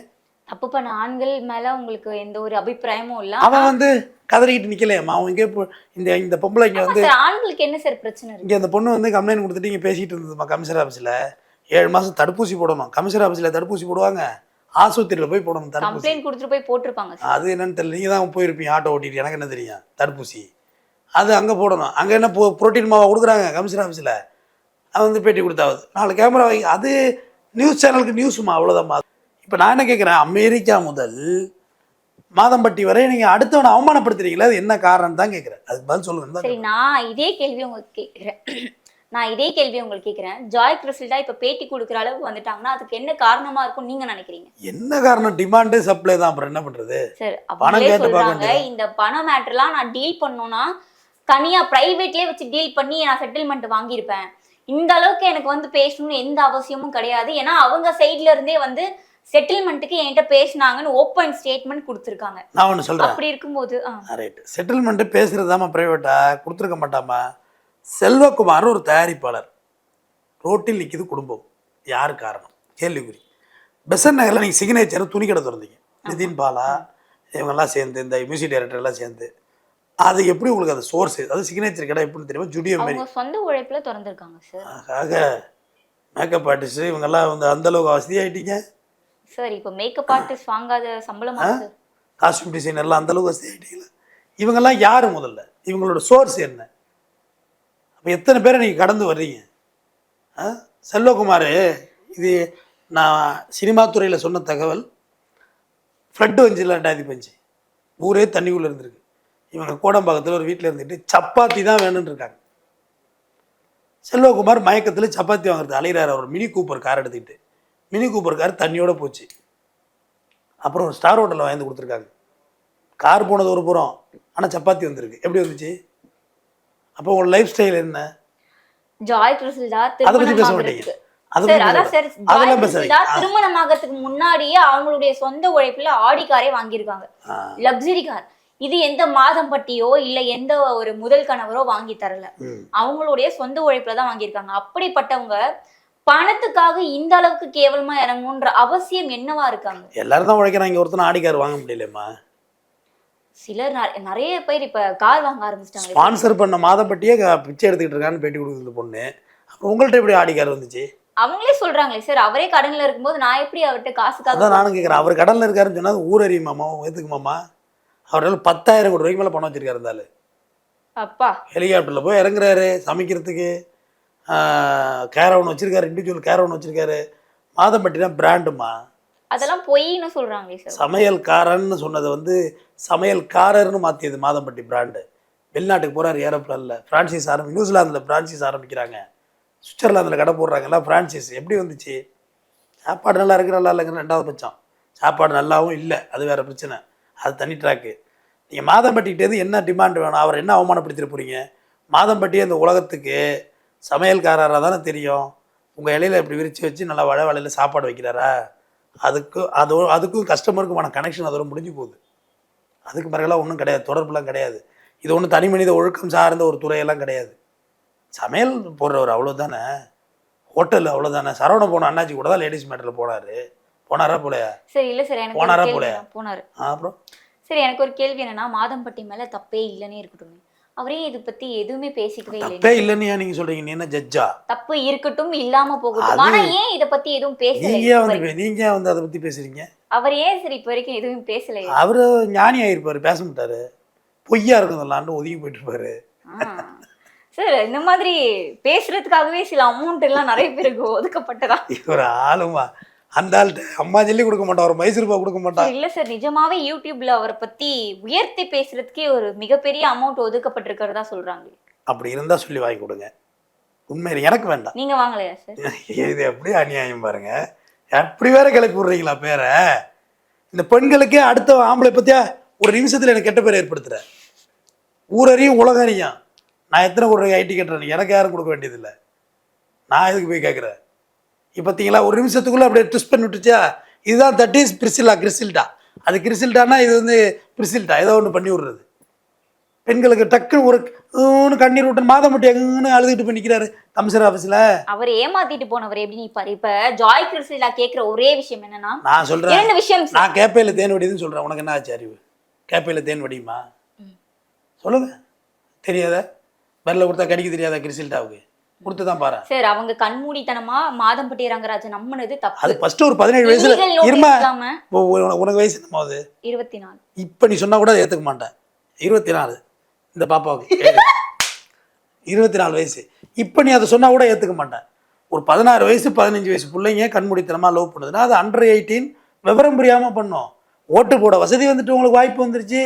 தப்பு பண்ண ஆண்கள் மேல உங்களுக்கு எந்த ஒரு அபிப்பிராயமும் இல்ல.
அவன் வந்து கதறிக்கிட்டு நிற்கலையம்மா அவன் இங்கே இந்த இந்த பொம்பளை இங்கே வந்து
ஆண்களுக்கு என்ன சார் பிரச்சனை
இங்கே அந்த பொண்ணு வந்து கம்ப்ளைண்ட் கொடுத்துட்டு இங்கே பேசிகிட்டு இருந்ததுமா கமிஷனர் ஆஃபீஸில் ஏழு மாதம் தடுப்பூசி போடணும். கமிஷனர் ஆஃபீஸில் தடுப்பூசி போடுவாங்க. ஆஸ்பத்திரியில் போய் போடணும் தடுப்பூசி.
கொடுத்துட்டு போய் போட்டிருப்பாங்க
அது என்னன்னு தெரியல. நீங்கள் தான் போயிருப்பீங்க ஆட்டோ ஓட்டிட்டு. எனக்கு என்ன தெரியும்? தடுப்பூசி. அது அங்கே போடணும். அங்கே என்ன போ புரோட்டீன் மாவா கொடுக்குறாங்க கமிஷனர் ஆஃபீஸில் அது வந்து பேட்டி கொடுத்தாவது. நாலு கேமரா வை அது நியூஸ் சேனலுக்கு நியூஸுமா அவ்வளோதாம்மா இப்போ நான் என்ன கேட்குறேன் அமெரிக்கா முதல் மாதம்பட்டி வரை நீங்கள் அடுத்தவனை அவமானப்படுத்துறீங்களா? அது என்ன காரணம் தான் கேட்குறேன் அதுக்கு பதில் சொல்லுங்க
சரி நான் இதே கேள்வி உங்களுக்கு கேட்குறேன் நான் இதே கேள்வி உங்களுக்கு கேட்குறேன் ஜாய் கிறிஸ்டா இப்ப பேட்டி கொடுக்குற அளவுக்கு வந்துட்டாங்கன்னா அதுக்கு என்ன காரணமா இருக்கும் நீங்க நினைக்கிறீங்க?
என்ன காரணம்? டிமாண்டு சப்ளை தான். அப்புறம் என்ன பண்ணுறது
சார்
பணம் வேண்டியது.
இந்த பண மேட்டர்லாம் நான் டீல் பண்ணணும்னா தனியா பிரைவேட்லயே வச்சு டீல் பண்ணி நான் செட்டில்மெண்ட் வாங்கியிருப்பேன். இந்த அளவுக்கு எனக்கு வந்து பேசணும்னு எந்த அவசியமும் கிடையாது. ஏன்னா அவங்க சைட்ல இருந்தே வந்து செட்டில்மெண்ட்டுக்கு என்கிட்ட பேசினாங்கன்னு ஓப்பன் ஸ்டேட்மெண்ட் கொடுத்துருக்காங்க.
நான் ஒன்று சொல்கிறேன்
அப்படி இருக்கும்போது ஆ,
ரைட்டு செட்டில்மெண்ட்டு பேசுகிறதாம்மா ப்ரைவேட்டாக கொடுத்துருக்க மாட்டாமா செல்வகுமார் ஒரு தயாரிப்பாளர். ரோட்டில் நிற்கிது குடும்பம். யார் காரணம்? கேள்விக்குறி. பெசன் நகரில் நீங்கள் சிக்னேச்சர் துணி கடை திறந்தீங்க. நிதின் பாலா இவங்கெல்லாம் சேர்ந்து இந்த மியூசிக் டைரக்டர் எல்லாம் சேர்ந்து. அது எப்படி உங்களுக்கு அந்த சோர்ஸ் அது சிக்னேச்சர் கடை எப்படின்னு தெரியுமா? ஜுடியோ மாரி
அவங்க சொந்த உழைப்புல திறந்திருக்காங்க சார்
ஆக மேக்கப் ஆர்டிஸ்ட்டு இவங்கெல்லாம் வந்து அந்தளவுக்கு வசதியாயிட்டீங்க?
சார் இப்போ மேக்கப் ஆர்டிஸ்ட் வாங்காத சம்பளமா
காஸ்டியூம் டிசைனர்லாம் அந்தளவுக்கு வசதியாயிட்டீங்களா இவங்கெல்லாம் யார் முதல்ல? இவங்களோட சோர்ஸ் என்ன? அப்போ எத்தனை பேரை நீங்கள் கடந்து வர்றீங்க? ஆ? செல்வகுமார் இது நான் சினிமா துறையில் சொன்ன தகவல். ஃப்ளட்டு வந்துச்சுல ரெண்டாயிரத்தி பஞ்சு ஊரே தண்ணிக்குள்ளே இருந்திருக்கு. இவங்க கோடம்பாக்கத்தில் ஒரு வீட்டில் இருந்துட்டு சப்பாத்தி தான் வேணும்னு இருக்காங்க. செல்வகுமார் மயக்கத்தில் சப்பாத்தி வாங்குறது அலைகிறார் அவர் மினி கூப்பர் கார் எடுத்துக்கிட்டு. மினி கூப்பர் கார் தண்ணியோட போச்சு. அப்புறம் ஒரு ஸ்டார் ஹோட்டலில் வாங்கி கொடுத்துருக்காங்க. கார் போனது ஒரு புறம் ஆனால் சப்பாத்தி வந்திருக்கு. எப்படி வந்துச்சு? அப்போ உங்களோட லைஃப் ஸ்டைல் என்ன?
ஜாய் கிறிஸ்டா
அதை பற்றி பேச மாட்டீங்க.
திருமணம் ஆகிறதுக்கு முன்னாடியே அவங்களுடைய சொந்த உழைப்புல ஆடி காரே வாங்கியிருக்காங்க. லக்ஸரி கார் இது எந்த மாதம் பட்டியோ இல்ல எந்த ஒரு முதல் கணவரோ வாங்கி தரல. அவங்களுடைய சொந்த உழைப்புல தான் வாங்கியிருக்காங்க. அப்படிப்பட்டவங்க பணத்துக்காக இந்த அளவுக்கு கேவலமா இறங்கணுன்ற அவசியம் என்னவா இருக்காங்க?
எல்லாரும் தான் உழைக்கிறாங்க. ஒருத்தனை ஆடி கார் வாங்க முடியலம்மா
சிலர் நிறைய பேர் இப்ப கார் வாங்க ஆரம்பிச்சிட்டாங்க.
ஸ்பான்சர் பண்ண மாதப்பட்டியே பிச்சை எடுத்துக்கிட்டு இருக்கான்னு பேட்டி கொடுக்குது பொண்ணு. அப்புறம் உங்கள்கிட்ட எப்படி ஆடி கார் வந்துச்சு?
அவங்களே சொல்றாங்களே சார் அவரே கடன்ல இருக்கும்போது நான் எப்படி அவர்கிட்ட காசுக்காக
அதான் நானும் கேட்குறேன் அவர் கடனில் இருக்காருன்னு சொன்னா ஊர் அறியுமாமா ஏற்றுக்குமாமா அவரால் பத்தாயிரம் கோடி ரூபாய்க்கு மேலே பணம் வச்சிருக்காரு இருந்தாலும்
அப்பா.
ஹெலிகாப்டரில் போய் இறங்குறாரு சமைக்கிறதுக்கு. கேரவன் வச்சிருக்காரு இண்டிவிஜுவல் கேரவன் வச்சிருக்காரு. மாதம்பட்டினா பிராண்டுமா
அதெல்லாம் பொய்ன்னு சொல்றாங்களே சார்
சமையல்காரன்னு சொன்னதை வந்து சமையல்காரர்னு மாற்றியது மாதம்பட்டி பிராண்டு வெளிநாட்டுக்கு போகிறார் ஏரோப்ளானில். ஃப்ரான்சைஸ் ஆரம்பி நியூசிலாந்தில் ஃப்ரான்சைஸ் ஆரம்பிக்கிறாங்க. சுவிட்சர்லாந்தில் கடை போடுறாங்கல்ல ஃப்ரான்சைஸ் எப்படி வந்துச்சு? சாப்பாடு நல்லா இருக்கு நல்லா இல்லைங்கிற ரெண்டாவது பட்சம். சாப்பாடு நல்லாவும் இல்லை அது வேறு பிரச்சனை. அது தனி ட்ராக்கு நீங்கள் மாதம்பட்டிக்கிட்டேருந்து என்ன டிமாண்ட் வேணும்? அவர் என்ன அவமானப்படுத்திட்டு போகிறீங்க மாதம்பட்டி அந்த உலகத்துக்கு சமையல்காரராக தானே தெரியும். உங்கள் இலையில இப்படி விரித்து வச்சு நல்லா வள வலையில் சாப்பாடு வைக்கிறாரா? அதுக்கு அது அதுக்கும் கஸ்டமருக்குமான கனெக்ஷன் அதோட முடிஞ்சு போகுது. அதுக்கு பிறகுலாம் ஒன்றும் கிடையாது. தொடர்புலாம் கிடையாது. இது ஒன்றும் தனி மனித ஒழுக்கம் சார்ந்த ஒரு துறையெல்லாம் கிடையாது. சமையல் போடுறவர் அவ்வளோதானே ஹோட்டல் அவ்வளோதானே சரவண போன அண்ணாச்சி கூட தான் லேடிஸ் மேட்டரில் போனார். போனாரா போலையா?
சரி இல்ல சார். எனக்கு
போனாரா போலையா?
போனாரு.
ஆ, அப்புறம்?
சரி எனக்கு ஒரு கேள்வி என்னன்னா மாதம்பட்டி மேல தப்பே இல்லைன்னே இருக்கட்டும். அவரே இதை பத்தி எதுவுமே பேசிக்கவே இல்லை
தப்பே இல்லைன்னு ஏன் நீங்கள் சொல்கிறீங்க நீ என்ன ஜட்ஜா
தப்பு இருக்கட்டும் இல்லாம போகட்டும். ஆனா ஏன் இத பத்தி எதுவும் பேசல இப்ப
வந்து நீங்க வந்து அதை பற்றி பேசுகிறீங்க
அவர் ஏன் சரி இப்ப வரைக்கும் எதுவும் பேசல?
அவர் ஞானி ஆயிருப்பார் பேச மாட்டார். பொய்யா இருக்கும் இதெல்லாம்னு ஒதுங்கி போயிட்டு இருப்பாரு
சார் இந்த மாதிரி பேசுறதுக்காகவே சில அமௌண்ட் எல்லாம் நிறைய பேருக்கு ஒதுக்கப்பட்டதா?
இவர் ஆளுமா? அந்த ஆள்கிட்ட அம்மா ஜல்லி கொடுக்க மாட்டா ஒரு மைசூர் ரூபா கொடுக்க மாட்டா.
இல்ல சார் நிஜமாவே யூடியூப்ல அவரை பத்தி உயர்த்தி பேசுறதுக்கே ஒரு மிகப்பெரிய அமௌண்ட் ஒதுக்கப்பட்டிருக்கிறதா சொல்றாங்க.
அப்படி இருந்தால் சொல்லி வாங்கி கொடுங்க. உண்மையில எனக்கு வேண்டாம்.
நீங்க வாங்கலையா சார்?
இது எப்படி அநியாயம் பாருங்க. எப்படி வேற கிளப்பி விடுறீங்களா பேரை? இந்த பெண்களுக்கே அடுத்த ஆம்பளை பத்தியா ஒரு நிமிஷத்துல எனக்கு கெட்ட பேர் ஏற்படுத்துற. ஊரறியும் உலகம் அறியும் நான் எத்தனை கோடி ஐடி கட்டுறேன் எனக்கு யாரும் கொடுக்க வேண்டியதில்லை. நான் எதுக்கு போய் கேட்குறேன் இப்போ பார்த்தீங்களா ஒரு நிமிஷத்துக்குள்ள அப்படியே ட்விஸ்ட் பண்ணி விட்டுச்சா இதுதான் தட் இஸ் பிரிசில்லா கிறிசில்டா அது கிறிசில்டானா இது வந்து பிரிசில்டா ஏதோ ஒன்று பண்ணி விடுறது. பெண்களுக்கு டக்குன்னு ஒரு ஊன்னு கண்ணீர் விட்டு மாதம் மட்டும் எங்கன்னு அழுதுகிட்டு போய் நிற்கிறாரு கமிஷனர் ஆஃபீஸில்
அவர் ஏமாத்திட்டு போனவர் எப்படி நிப்பாரு இப்ப ஜாய் கிறிஸ்டிலா கேக்குற ஒரே விஷயம் என்னன்னா
நான் சொல்கிறேன்
இரண்டு விஷயம்.
நான் கேப்பையில் தேன் வடிதுன்னு சொல்கிறேன் உனக்கு என்ன ஆச்சு அறிவு? கேப்பையில் தேன் வடியுமா? சொல்லுங்க. தெரியாத? வெள்ள கொடுத்தா கடிக்க தெரியாதா கிரிசில்டாவுக்கு கொடுத்து தான் பாரு.
சார் அவங்க கண்மூடித்தனமா மாதம்பட்டி ரங்கராஜன் நம்பினது தப்பு.
அது ஃபர்ஸ்ட் ஒரு பதினேழு வயசுல. இருமா உனக்கு வயசு என்னமா ஆகுது
இருபத்தி நாலு
இப்போ நீ சொன்னா கூட அதை ஏற்றுக்க மாட்டேன். இருபத்தி நாலு இந்த பாப்பாவுக்கு. இருபத்தி நாலு வயசு. இப்போ நீ அதை சொன்னா கூட ஏற்றுக்க மாட்டேன். ஒரு பதினாறு வயசு பதினஞ்சு வயசு பிள்ளைங்க கண்மூடித்தனமா லவ் பண்ணுதுன்னா அது அண்டர் எயிட்டீன் விவரம் புரியாம பண்ணும். ஓட்டு போட வசதி வந்துட்டு உங்களுக்கு வாய்ப்பு வந்துருச்சு.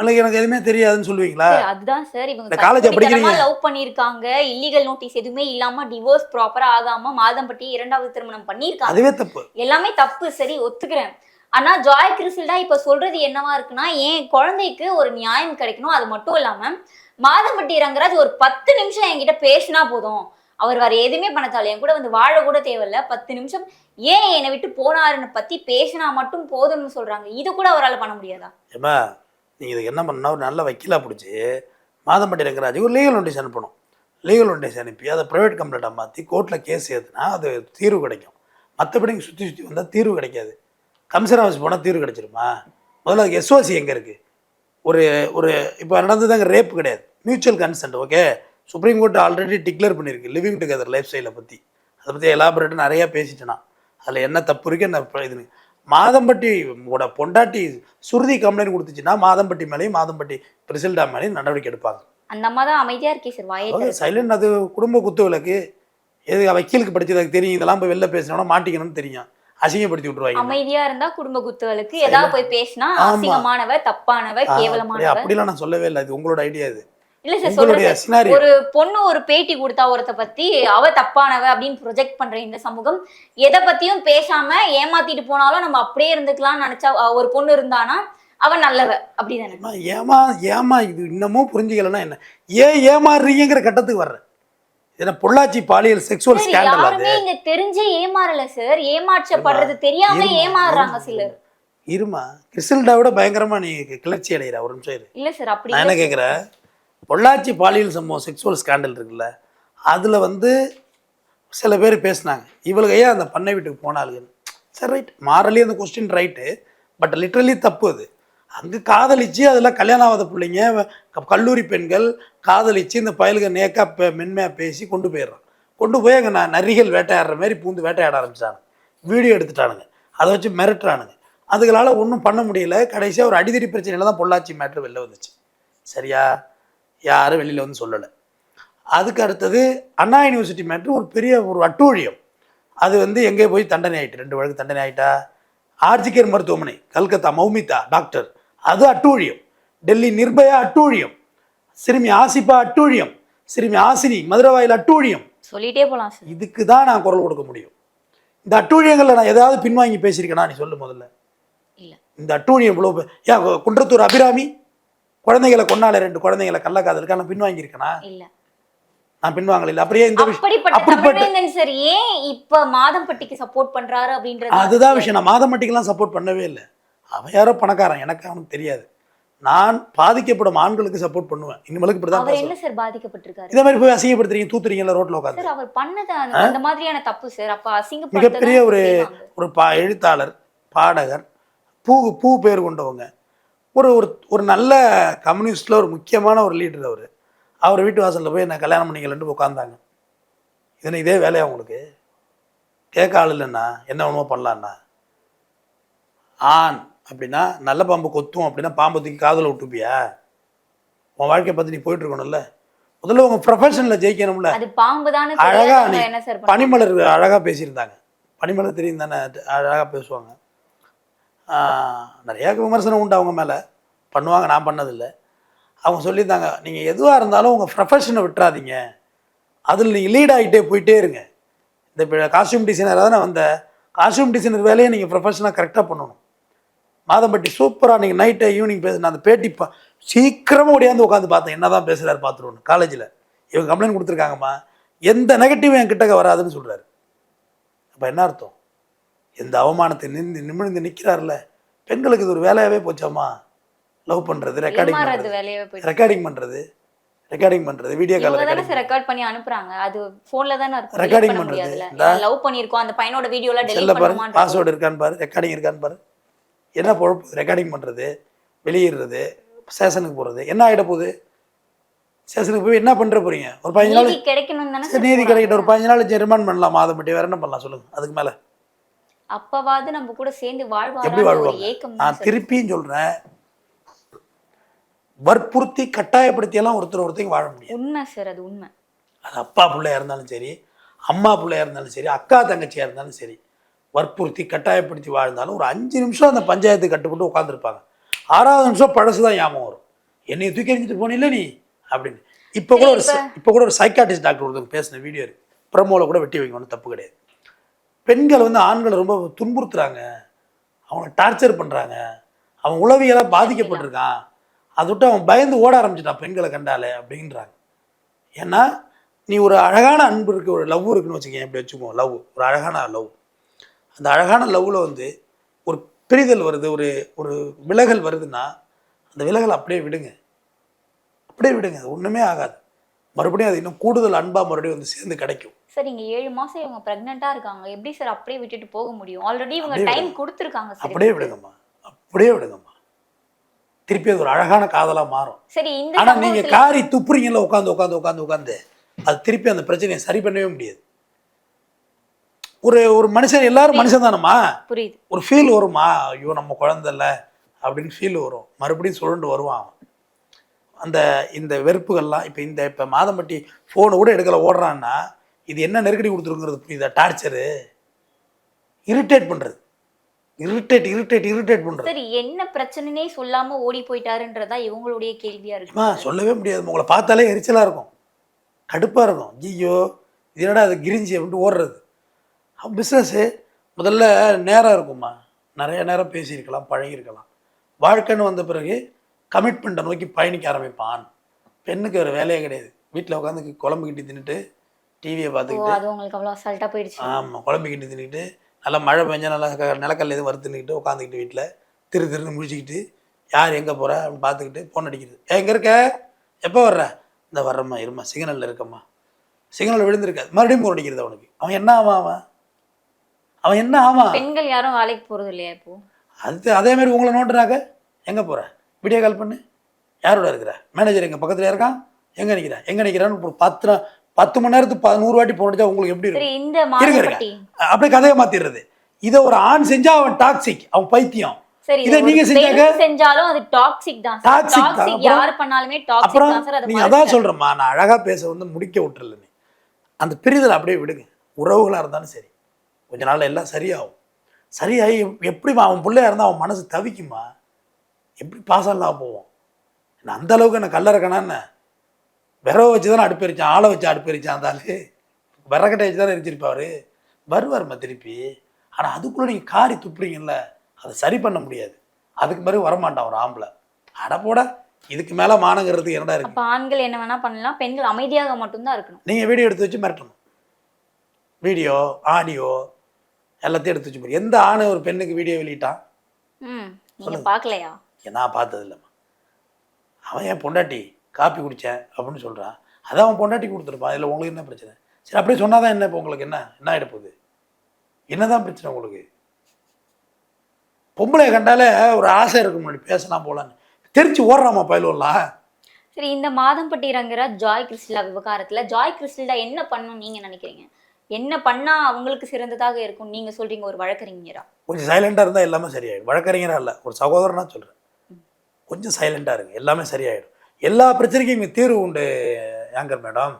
உங்களுக்கு எனக்கு எதுவுமே தெரியாதுன்னு சொல்லுவீங்களா?
அதுதான் சார் இவங்க
படிக்கிறீங்க.
லவ் பண்ணிருக்காங்க இல்லீகல் நோட்டீஸ் எதுவுமே இல்லாம டிவோர்ஸ் ப்ராப்பரா ஆகாம மாதம்பட்டி இரண்டாவது திருமணம் பண்ணிருக்காங்க
அதுவே தப்பு.
எல்லாமே தப்பு சரி ஒத்துக்கிறேன். ஆனா ஜாய் கிறிஸ்டல்டா இப்ப சொல்றது என்னவா இருக்குன்னா என் குழந்தைக்கு ஒரு நியாயம் கிடைக்கணும். அது மட்டும் இல்லாம மாதம்பட்டி ரங்கராஜ் ஒரு பத்து நிமிஷம் என்கிட்ட பேசினா போதும். அவர் வேற எதுவுமே பண்ண தேவையில்ல என் கூட வந்து வாழ கூட தேவையில்ல. பத்து நிமிஷம் ஏன் என்னை விட்டு போனாருன்னு பத்தி பேசினா மட்டும் போதும்னு சொல்றாங்க. இது கூட அவரால் பண்ண முடியாதா?
நீங்கள் இதுக்கு என்ன பண்ணால் ஒரு நல்ல வக்கீலாக பிடிச்சி மாதம்பட்டி ரங்கராஜுக்கு ஒரு லீகல் நோட்டீஸ் அனுப்பணும். லீகல் நோட்டீஸ் அனுப்பி அதை ப்ரைவேட் கம்ப்ளைண்ட்டாக மாற்றி கோர்ட்டில் கேஸ் ஏற்றுனா அது தீர்வு கிடைக்கும். மற்றபடி சுற்றி சுற்றி வந்தால் தீர்வு கிடைக்காது. கமிஷனர் ஆஃபீஸ் போனால் தீர்வு கிடைச்சிருமா? முதல்ல எஸ்ஓசி எங்கே இருக்குது ஒரு ஒரு இப்போ நடந்ததாங்க ரேப் கிடையாது. Mutual consent okay supreme court already declare பண்ணியிருக்கு லிவிங் டுகெதர் லைஃப் ஸ்டைலை பற்றி அதை பற்றி எலாபரேட்டாக நிறையா பேசிட்டேனா. அதில் என்ன தப்பு இருக்குது என்ன இதுன்னு மாதம்பட்டி ஓட பொண்டாட்டி சுருதி கம்ப்ளைண்ட் கொடுத்துச்சுன்னா மாதம்பட்டி மேலேயும் மாதம்பட்டி பிரிசில்டா மேலேயும் நடவடிக்கை எடுப்பாங்க.
அந்த அம்மா தான் அமைதியா இருக்கே சார் வாயை.
சைலண்ட் அது குடும்ப குத்து விளக்கு எது வக்கீலுக்கு படிச்சது அதுக்கு தெரியும் இதெல்லாம் போய் வெளில பேசினோம்னா மாட்டிக்கணும்னு தெரியும். அசிங்கப்படுத்தி விட்டுருவாங்க.
அமைதியா இருந்தா குடும்ப குத்துகளுக்கு ஏதாவது போய் பேசினா. அசிங்கமானவ தப்பானவ கேவலமானவ
அப்படிலாம் நான் சொல்லவே இல்லை. இது உங்களோட ஐடியா இது.
இல்ல சார் சொல்றேன். ஒரு பொண்ணு ஒரு பேட்டி கொடுத்தா ஒருத்த பத்தி அவ தப்பானவ அப்படின்னு ப்ரொஜெக்ட் பண்ற இந்த சமூகம் எதை பத்தியும் பேசாம ஏமாத்திட்டு போனாலும் நம்ம அப்படியே இருந்துக்கலாம்னு நினைச்சா ஒரு பொண்ணு இருந்தானா அவ நல்லவ அப்படிதானே
ஏமா ஏமா இது இன்னமும் புரிஞ்சுக்கலன்னா என்ன? ஏன் ஏமாறுறீங்கிற கட்டத்துக்கு வர்றேன் ஏன்னா பொள்ளாச்சி பாலியல் செக்ஸுவல் ஸ்கேண்டல்
யாருமே இங்க தெரிஞ்சே ஏமாறல சார் ஏமாற்றப்படுறது தெரியாம ஏமாறுறாங்க சிலர்.
இருமா கிறிஸ்டல்டா விட பயங்கரமா நீ கிளர்ச்சி அடைகிற ஒரு நிமிஷம்
இல்ல சார் அப்படி
என்ன கேட்குறேன் பொள்ளாச்சி பாலியல் சம்பவம் செக்ஸுவல் ஸ்கேண்டல் இருக்குல்ல அதில் வந்து சில பேர் பேசினாங்க. இவளுக்கு ஏன் அந்த பண்ணை வீட்டுக்கு போனாளுங்கன்னு சரி ரைட் மாரலி அந்த கொஸ்டின் ரைட்டு பட் லிட்ரலி தப்பு அது. அங்கே காதலிச்சு அதில் கல்யாணம் ஆகாத பிள்ளைங்க கல்லூரி பெண்கள் காதலிச்சு இந்த பயலுக நேக்காக மென்மையாக பேசி கொண்டு போயிடுறான். கொண்டு போய் அங்கே நான் நரிகள் வேட்டையாடுற மாதிரி பூந்து வேட்டையாட ஆரம்பிச்சானுங்க. வீடியோ எடுத்துட்டானுங்க. அதை வச்சு மிரட்டுறானுங்க. அதுகளால் ஒன்றும் பண்ண முடியல. கடைசியாக ஒரு அடிதடி பிரச்சனையில் தான் பொள்ளாச்சி மேட்ரு வெளில வந்துச்சு. சரியா? யாரும் வெளியில் வந்து சொல்லலை. அதுக்கு அடுத்தது அண்ணா யூனிவர்சிட்டி மேட்ரு ஒரு பெரிய ஒரு அட்டூழியம். அது வந்து எங்கே போய் தண்டனை ஆயிட்டு ரெண்டு வழக்கு தண்டனை ஆயிட்டா? ஆர்ஜிகர் மருத்துவமனை கல்கத்தா மௌமிதா டாக்டர். அது அட்டூழியம். டெல்லி நிர்பயா அட்டூழியம். சிறுமி ஆசிபா அட்டூழியம். சிறுமி ஆசினி மதுரவாயில் அட்டூழியம்.
சொல்லிட்டே போலாம் சார்.
இதுக்கு தான் நான் குரல் கொடுக்க முடியும். இந்த அட்டூழியங்களில் நான் ஏதாவது பின்வாங்கி பேசியிருக்கேனா நீ சொல்லு முதல்ல.
இல்ல.
இந்த அட்டூழியம் இவ்வளோ ஏன் குன்றத்தூர் அபிராமி? குழந்தைகளை கொண்டால ரெண்டு குழந்தைகளை கள்ளக்காதலுக்கா நான் பின்வாங்கியிருக்கேனா
இல்ல.
நான் பின்வாங்கல அப்படியே இந்த
அப்படிப்பட்ட சார் ஏன் இப்ப மாதம்பட்டிக்கு சப்போர்ட் பண்றாரு அப்படின்றது?
அதுதான் விஷயம். நான் மாதமட்டிக்கெல்லாம் சப்போர்ட் பண்ணவே இல்லை. அவன் யாரோ பணக்காரன். எனக்கு அவனுக்கு தெரியாது. நான் பாதிக்கப்படும் ஆண்களுக்கு சப்போர்ட் பண்ணுவேன். இனிமேலுக்கு இப்படி தான்
என்ன சார் பாதிக்கப்பட்டிருக்காரு?
இதே மாதிரி போய் அசிங்கப்படுத்துறீங்க தூத்துறீங்கல்ல ரோட்ல உட்காந்து
சார் அவர் பண்ணது அந்த- மாதிரியான தப்பு சார். அப்ப அசிங்கப்படுத்த
மிகப்பெரிய ஒரு ஒரு பா எழுத்தாளர் பாடகர் பூ பூ பேர் கொண்டவங்க. ஒரு ஒரு ஒரு நல்ல கம்யூனிஸ்டில் ஒரு முக்கியமான ஒரு லீடர் அவர். அவர் வீட்டு வாசலில் போய் என்ன கல்யாணம் பண்ணிக்கலன்ட்டு உட்காந்தாங்க இதனை இதே வேலையா உங்களுக்கு? கேட்க ஆள் இல்லைண்ணா என்ன ஒன்றுமோ பண்ணலான்னா? ஆண் அப்படின்னா நல்ல பாம்பு கொத்தும் அப்படின்னா பாம்பை தூக்கி காதில் விட்டுப்பியா? உன் வாழ்க்கையை பற்றி நீ போயிட்டு இருக்கணும்ல முதல்ல உங்கள் ப்ரொஃபஷனில் ஜெயிக்கணும்ல.
அது பாம்பு தானே
அழகா பனிமலர் அழகாக பேசியிருந்தாங்க. பனிமலர் தெரியும் தானே? அழகாக பேசுவாங்க. நிறைய விமர்சனம் உண்டு அவங்க மேலே. பண்ணுவாங்க நான் பண்ணதில்லை. அவங்க சொல்லியிருந்தாங்க நீங்கள் எதுவாக இருந்தாலும் உங்கள் ப்ரொஃபஷனை விட்டுறாதீங்க. அதில் நீங்கள் லீட் ஆகிட்டே போயிட்டே இருங்க. இந்த இப்போ காஸ்டியூம் டிசைனர் தானே வந்த. காஸ்டியூம் டிசைனர் வேலையை நீங்கள் ப்ரொஃபஷனாக கரெக்டாக பண்ணணும். மாதம்பட்டி சூப்பராக நீங்கள் நைட்டு ஈவினிங் பேசுன அந்த பேட்டி பா சீக்கிரமாக ஓடியாந்து உட்காந்து பார்த்தேன். என்ன தான் பேசுகிறாரு பார்த்துருவோன்னு காலேஜில் இவங்க கம்ப்ளைண்ட் கொடுத்துருக்காங்கம்மா. எந்த நெகட்டிவும் என் கிட்டக்க வராதுன்னு சொல்கிறாரு அப்போ என்ன அர்த்தம்? எந்த அவமானத்தை நின்று நிமிர்ந்து நிற்கிறாருல பெண்களுக்கு இது ஒரு வேலையாகவே போச்சாமா? லவ் பண்ணுறது ரெக்கார்டிங் பண்ணுறது ரெக்கார்டிங் பண்ணுறது ரெக்கார்டிங் பண்ணுறது வீடியோ கால் ரெக்கார்டிங்
ரெக்கார்ட் பண்ணி அனுப்புறாங்க. அது போன்ல தானே delete பண்ண
பண்றது.
லவ் பண்ணிருக்கோம் அந்த பையனோட வீடியோல டெலீட்
பாரு.
பண்ணுமான்னு
பாஸ்வேர்டு இருக்கான்னு பாரு. ரெக்கார்டிங் இருக்கான்னு பாரு. என்ன பொழப்பு ரெக்கார்டிங் பண்ணுறது வெளியிடுறது? ஸ்டேஷனுக்கு போகிறது என்ன ஆகிட போகுது? ஸ்டேஷனுக்கு போய் என்ன பண்ணுற போறீங்க? ஒரு பதினஞ்சு நாள்
நீதி கிடைக்கணும்
நீதி கிடைக்கட்டும். ஒரு பதினஞ்சு நாள் ரிமாண்ட் பண்ணலாம்? மாதம் மட்டும் வேற என்ன பண்ணலாம்? சொல்லுங்க. அதுக்கு மேலே.
அப்பவாது நம்ம கூட சேர்ந்து
வாழ்வாங்க? நான் திருப்பியும் சொல்கிறேன் வற்புறுத்தி கட்டாயப்படுத்தியெல்லாம் ஒருத்தர் ஒருத்தங்க வாழ முடியாது.
உண்மை சார் அது உண்மை.
அது அப்பா பிள்ளையா இருந்தாலும் சரி அம்மா பிள்ளையா இருந்தாலும் சரி அக்கா தங்கச்சியாக இருந்தாலும் சரி வற்புறுத்தி கட்டாயப்படுத்தி வாழ்ந்தாலும் ஒரு அஞ்சு நிமிஷம் அந்த பஞ்சாயத்து கட்டுப்பட்டு உட்காந்துருப்பாங்க ஆறாவது நிமிஷம் பழசு தான் ஞாபகம் வரும். என்னைய தூக்கி எறிஞ்சிட்டு போனில்ல நீ? அப்படின்னு. இப்போ கூட ஒரு இப்போ கூட ஒரு சைக்காட்டிஸ்ட் டாக்டர் ஒருத்தவங்க பேசின வீடியோ இருக்கு. ப்ரமோவில் கூட வெட்டி ஒன்றும் தப்பு கிடையாது. பெண்கள் வந்து ஆண்களை ரொம்ப துன்புறுத்துறாங்க. அவனை டார்ச்சர் பண்ணுறாங்க அவன் உளவியலாக பாதிக்கப்பட்டிருக்கான். அதை விட்டு அவன் பயந்து ஓட ஆரம்பிச்சிட்டான் பெண்களை கண்டாலே அப்படின்றாங்க. ஏன்னா நீ ஒரு அழகான அன்பு இருக்கு ஒரு லவ் இருக்குன்னு வச்சுக்கேன் இப்படி வச்சுக்கோ லவ் ஒரு அழகான லவ் அந்த அழகான லவ்வில் வந்து ஒரு பிரிதல் வருது ஒரு ஒரு விலகல் வருதுன்னா அந்த விலகல் அப்படியே விடுங்க. அப்படியே விடுங்க அது ஒன்றுமே ஆகாது. மறுபடியும் அது இன்னும் கூடுதல் அன்பாக மறுபடியும் வந்து சேர்ந்து கிடைக்கும்.
சார் இங்க ஏழு மாசம் இவங்க பிரெக்னெண்டா இருக்காங்க. எப்படி சார் அப்படியே விட்டுட்டு போக முடியும்? ஆல்ரெடி இவங்க டைம் கொடுத்துருக்காங்க சார்
அப்படியே விடுங்கம்மா. அப்படியே விடுங்கம்மா. திருப்பி அது ஒரு அழகான காதலாக மாறும்.
சரி இந்த
ஆனா நீங்க காரி துப்புறீங்கல்ல உட்காந்து உட்காந்து உட்காந்து உட்காந்து அது திருப்பி அந்த பிரச்சனையை சரி பண்ணவே முடியாது. ஒரு ஒரு மனுஷன் எல்லாரும் மனுஷன் தானம்மா?
புரியுது.
ஒரு ஃபீல் வருமா? ஐயோ நம்ம குழந்தைல அப்படின்னு ஃபீல் வரும். மறுபடியும் சுழண்டு வருவான். அந்த இந்த வெறுப்புகள்லாம் இப்போ இந்த இப்போ மாதம்பட்டி ஃபோனை கூட எடுக்கல ஓடுறான்னா இது என்ன நெருக்கடி கொடுத்துருங்கிறது புரியுதா? டார்ச்சரு இரிட்டேட் பண்ணுறது இரிட்டேட் இரிட்டேட் இரிட்டேட் பண்ணுறது
சரி என்ன பிரச்சனைனே சொல்லாம ஓடி போயிட்டாருன்றதா இவங்களுடைய கேள்வியா இருக்கு.
அம்மா சொல்லவே முடியாது. உங்களை பார்த்தாலே எரிச்சலாக இருக்கும். கடுப்பாக இருக்கும். ஐயோ இது என்னடா அது கிரிஞ்சி அப்படின்ட்டு ஓடுறது. பிஸ்னஸ்ஸு முதல்ல நேரம் இருக்கும்மா. நிறைய நேரம் பேசியிருக்கலாம் பழகியிருக்கலாம். வாழ்க்கைன்னு வந்த பிறகு கமிட்மெண்ட்டை நோக்கி பயணிக்க ஆரம்பிப்பான். பெண்ணுக்கு வேறு வேலையே கிடையாது. வீட்டில் உட்காந்து குழம்பு கிட்டி தின்னுட்டு டிவியை பார்த்துக்கிட்டு ஆமாம் குழம்பு கிட்டி தின்னுக்கிட்டு நல்லா மழை பெஞ்சா நல்லா நிலக்கல்ல எதுவும் வறுத்துன்னுக்கிட்டு உட்காந்துக்கிட்டு வீட்டில் திரு திருன்னு முழிச்சிக்கிட்டு யார் எங்கே போகிற அப்படின்னு பார்த்துக்கிட்டு ஃபோன் அடிக்கிறது. எங்கே இருக்க? எப்போ வர்ற? இந்த வர்றம்மா இருமா சிக்னலில் இருக்கம்மா. சிக்னல் விழுந்திருக்காது மறுபடியும் ஃபோன் அடிக்கிறது அவனுக்கு. அவன் என்ன ஆவான் அவன்? அவன் என்ன ஆவான்?
பெண்கள் யாரும் வேலைக்கு போறது இல்லையா இப்போ?
அது அதே மாதிரி உங்களை நோண்டுறாங்க. எங்கே போகிற வீடியோ கால் பண்ணு. யாரோட இருக்கிற? மேனேஜர் எங்கள் பக்கத்தில் இருக்கான் எங்கே நிற்கிற எங்கே நிற்கிறான்னு ஒரு பத்து பத்து மணி நேரத்துக்கு ப- நூறு வாட்டி போன் அடிச்சா உங்களுக்கு எப்படி இருக்கும்? இருங்க, அப்படியே கதையை மாத்திடுறது. இதை ஒரு ஆண் செஞ்சா அவன் டாக்ஸிக் அவன் பைத்தியம். இதை நீங்க
பெண் செஞ்சாலும் அது டாக்ஸிக் தான். டாக்ஸிக் யார் பண்ணாலுமே டாக்ஸிக்
அப்புறம்
தான் சார் அது
நீங்க அதான் சொல்றேம்மா நான் அழகா பேச வந்து முடிக்க விட்டுறல நீ. அந்த பிரிதல் அப்படியே விடுங்க. உறவுகளா இருந்தாலும் சரி. கொஞ்ச நாள்ல எல்லாம் சரியாகும். சரியாகி எப்படிம்மா அவன் பிள்ளையா இருந்தா அவன் மனசு தவிக்குமா? எப்படி பாசம்லாம் போவோம்? நான் அந்த அளவுக்கு என்ன கல்லறக்கணா என்ன? விரவ வச்சு தானே அடுப்பு எரிச்சான் ஆளை வச்சு அடுப்பு எரிச்சான் இருந்தாலே விறகட்டை வச்சு தானே எரிச்சிருப்பாரு வருவாரும்மா திருப்பி. ஆனா அதுக்குள்ள நீங்க காரி துப்புறீங்கல்ல அதை சரி பண்ண முடியாது. அதுக்கு பிறகு வரமாட்டான் ஒரு ஆம்பளை. அட போட இதுக்கு மேல மானங்கிறதுக்கு என்னடா இருக்கு?
ஆண்கள் என்ன வேணா பண்ணலாம் பெண்கள் அமைதியாக மட்டும்தான் இருக்கணும்.
நீங்கள் வீடியோ எடுத்து வச்சு மிரட்டணும். வீடியோ ஆடியோ எல்லாத்தையும் எடுத்து வச்சு. எந்த ஆணு ஒரு பெண்ணுக்கு வீடியோ வெளியிட்டான்?
ம் நீங்க பாக்கலையா
நான் பார்த்தது இல்லைம்மா அவன் என் பொண்டாட்டி காப்பி குடித்தேன் அப்படின்னு சொல்கிறான் அதான் அவன் பொண்டாட்டி கொடுத்துருப்பான் அதில் உங்களுக்கு என்ன பிரச்சனை? சரி அப்படியே சொன்னாதான் என்ன இப்போ உங்களுக்கு என்ன? என்ன ஆகிட போகுது? என்னதான் பிரச்சனை உங்களுக்கு? பொம்பளைய கண்டாலே ஒரு ஆசை இருக்கு முன்னாடி பேசலாம் போலான்னு. தெரிச்சு ஓடுறாமா பயிலூர்லாம்
சரி இந்த மாதம்பட்டி ரங்கராஜ் ஜாய் கிறிஸ்டிலா விவகாரத்துல ஜாய் கிறிஸ்டிலா என்ன பண்ணும் நீங்க நினைக்கிறீங்க? என்ன பண்ணா அவங்களுக்கு சிறந்ததாக இருக்கும்? நீங்க சொல்றீங்க ஒரு வழக்கறிஞரா?
கொஞ்சம் சைலண்டாக இருந்தால் எல்லாமே சரியாயிடும். வழக்கறிஞராக இல்லை ஒரு சகோதரனா சொல்கிறேன் கொஞ்சம் சைலண்டாக இருங்க. எல்லாமே சரியாயிடும். எல்லா பிரச்சனைக்கும் இங்கே தீர்வு உண்டு ஏங்கர் மேடம்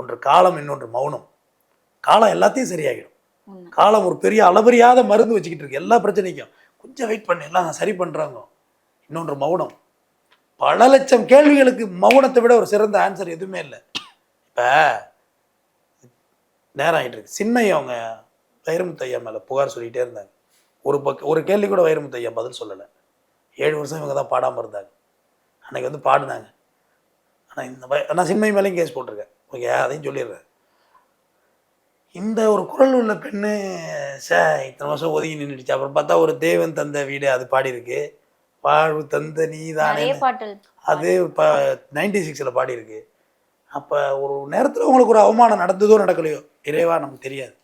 ஒன்று காலம் இன்னொன்று மௌனம். காலம் எல்லாத்தையும் சரியாகிடும் காலம் ஒரு பெரிய அளவறியாத மருந்து வச்சுக்கிட்டு இருக்கு. எல்லா பிரச்சனைக்கும். கொஞ்சம் வெயிட் பண்ணி. எல்லாம் சரி பண்ணுறாங்க இன்னொன்று மௌனம். பல லட்சம் கேள்விகளுக்கு மௌனத்தை விட ஒரு சிறந்த ஆன்சர் எதுவுமே இல்லை. இப்போ நேரம் ஆகிட்டு இருக்கு. சின்மை அவங்க வைரமுத்து ஐயா மேலே புகார் சொல்லிகிட்டே இருந்தாங்க. ஒரு பக்க ஒரு கேள்வி கூட வைரமுத்து ஐயா பதில் சொல்லலை. ஏழு வருஷம் இவங்க தான் பாடாமல் இருந்தாங்க. அன்னைக்கு வந்து பாடினாங்க. ஆனால் இந்த நான் சின்மை மேலேயும் கேஸ் போட்டிருக்கேன். ஓகே அதையும் சொல்லிடுறேன். இந்த ஒரு குரல் உள்ள பெண்ணு சே இத்தனை வருஷம் ஒதுங்கி நின்றுடுச்சு அப்புறம் பார்த்தா ஒரு தேவன் தந்த வீடு அது பாடியிருக்கு. வாழ்வு தந்த நீதானே
நிறைய பாட்டல்
அது இப்போ நைன்டி சிக்ஸில் பாடியிருக்கு. அப்போ ஒரு நேரத்தில் உங்களுக்கு ஒரு அவமானம் நடந்ததோ நடக்கலையோ இறைவா நமக்கு தெரியாது.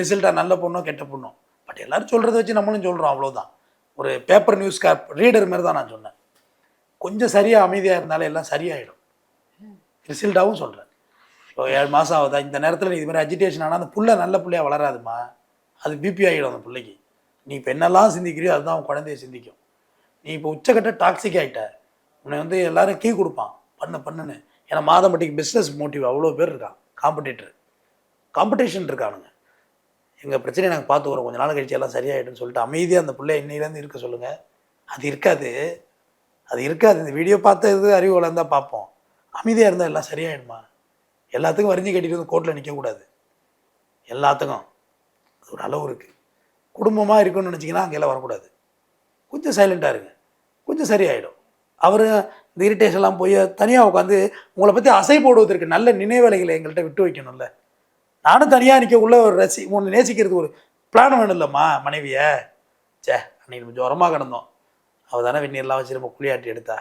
ரிசல்ட்டாக நல்ல பொண்ணோ கெட்ட பொண்ணோ. பட் எல்லாரும் சொல்கிறத வச்சு நம்மளும் சொல்கிறோம் அவ்வளோதான் ஒரு பேப்பர் நியூஸ் கார் ரீடர் மாதிரி தான் நான் சொன்னேன். கொஞ்சம் சரியாக அமைதியாக இருந்தாலே எல்லாம் சரியாயிடும். ரிசல்ட்டாகவும் சொல்கிறேன் இப்போ ஏழு மாதம் ஆகுதா? இந்த நேரத்தில் நீ இது மாதிரி அஜிடேஷன் ஆனால் அந்த புள்ள நல்ல பிள்ளையாக வளராதுமா? அது பிபி ஆகிடும் அந்த பிள்ளைக்கு. நீ இப்போ என்னெல்லாம் சிந்திக்கிறியோ அதுதான் உன் குழந்தைய சிந்திக்கும். நீ இப்போ உச்சக்கட்ட டாக்ஸிக் ஆகிட்ட உன்னை வந்து எல்லாரும் கீ கொடுப்பான். பண்ணு பண்ணுன்னு. ஏன்னா மாதம்பட்டிக்கு பிஸ்னஸ் மோட்டிவ் அவ்வளோ பேர் இருக்கான். காம்படிட்டர் காம்படிஷன் இருக்கானுங்க. எங்கள் பிரச்சனையை நாங்கள் பார்த்து வரோம் கொஞ்ச நாள் கழிச்சு எல்லாம் சரியாயிடும்னு சொல்லிட்டு அமைதியாக அந்த பிள்ளை இன்னையிலேருந்து இருக்க சொல்லுங்கள் அது இருக்காது. அது இருக்காது. இந்த வீடியோ பார்த்த இது அறிவு வளர்ந்தா பார்ப்போம். அமைதியாக இருந்தால் எல்லாம் சரியாயிடுமா? எல்லாத்துக்கும் வரிஞ்சு கட்டிட்டு வந்து கோர்ட்டில் நிற்கக்கூடாது எல்லாத்துக்கும். அது ஒரு அளவு இருக்குது குடும்பமாக இருக்குன்னு நினச்சிங்கன்னா அங்கெல்லாம் வரக்கூடாது. கொஞ்சம் சைலண்ட்டாக இருங்க. கொஞ்சம் சரியாயிடும். அவர் இந்த இரிட்டேஷன்லாம் போய் தனியாக உட்காந்து உங்களை பற்றி அசை போடுவதற்கு நல்ல நினைவேலைகளை எங்கள்கிட்ட விட்டு வைக்கணும்ல. நானும் தனியாக நிற்க உள்ள ஒரு ரசி உன்னை நேசிக்கிறதுக்கு ஒரு பிளான் வேணும் இல்லைம்மா மனைவியை. சே அன்னைக்கு நம்ம ஜுரமாக கிடந்தோம். அவள் தானே வெந்நீர்லாம் வச்சு நம்ம குளியாட்டி எடுத்தா.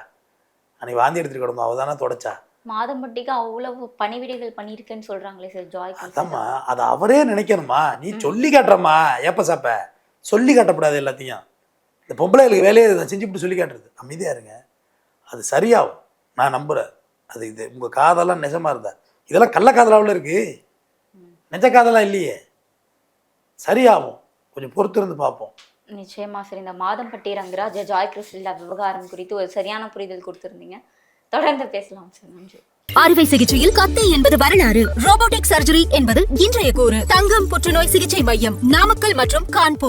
அன்னைக்கு வாந்தி எடுத்துட்டு கிடந்தோம் அவள் தானே தொடச்சா
மாதம்பட்டிக்கு அவ்வளவு பணிவிடைகள் பண்ணியிருக்கேன்னு சொல்றாங்களே சார் ஜாய்
அதாம்மா அதை அவரே நினைக்கணுமா நீ சொல்லி காட்டுறம்மா ஏப்ப சாப்ப. சொல்லி காட்டக்கூடாது எல்லாத்தையும். இந்த பொம்பளைகளுக்கு வேலையை இதை செஞ்சுவிட்டு சொல்லி காட்டுறது. அமைதியாக இருங்க. அது சரியாகும். நான் நம்புகிறேன் அது இது உங்கள் காதெல்லாம் நிஜமாக இருந்தா. இதெல்லாம் கள்ள காதலாவில் இருக்கு. நிஜ காதலாம் இல்லையே. சரியாகும். கொஞ்சம் பொறுத்து இருந்து பார்ப்போம்.
நிச்சயமா சார். இந்த மாதம்பட்டி ரங்கராஜ் ஜாய் கிறிஸ்டிலா விவகாரம் குறித்து ஒரு சரியான புரிதல் கொடுத்திருந்தீங்க. தொடர்ந்து பேசலாம் சார். நன்றி.
அறுவை சிகிச்சையில் கத்தை என்பது வரலாறு. ரோபோட்டிக் சர்ஜரி என்பது இன்றைய கூறு. தங்கம் புற்றுநோய் சிகிச்சை மையம் நாமக்கல் மற்றும் கான்பூர்.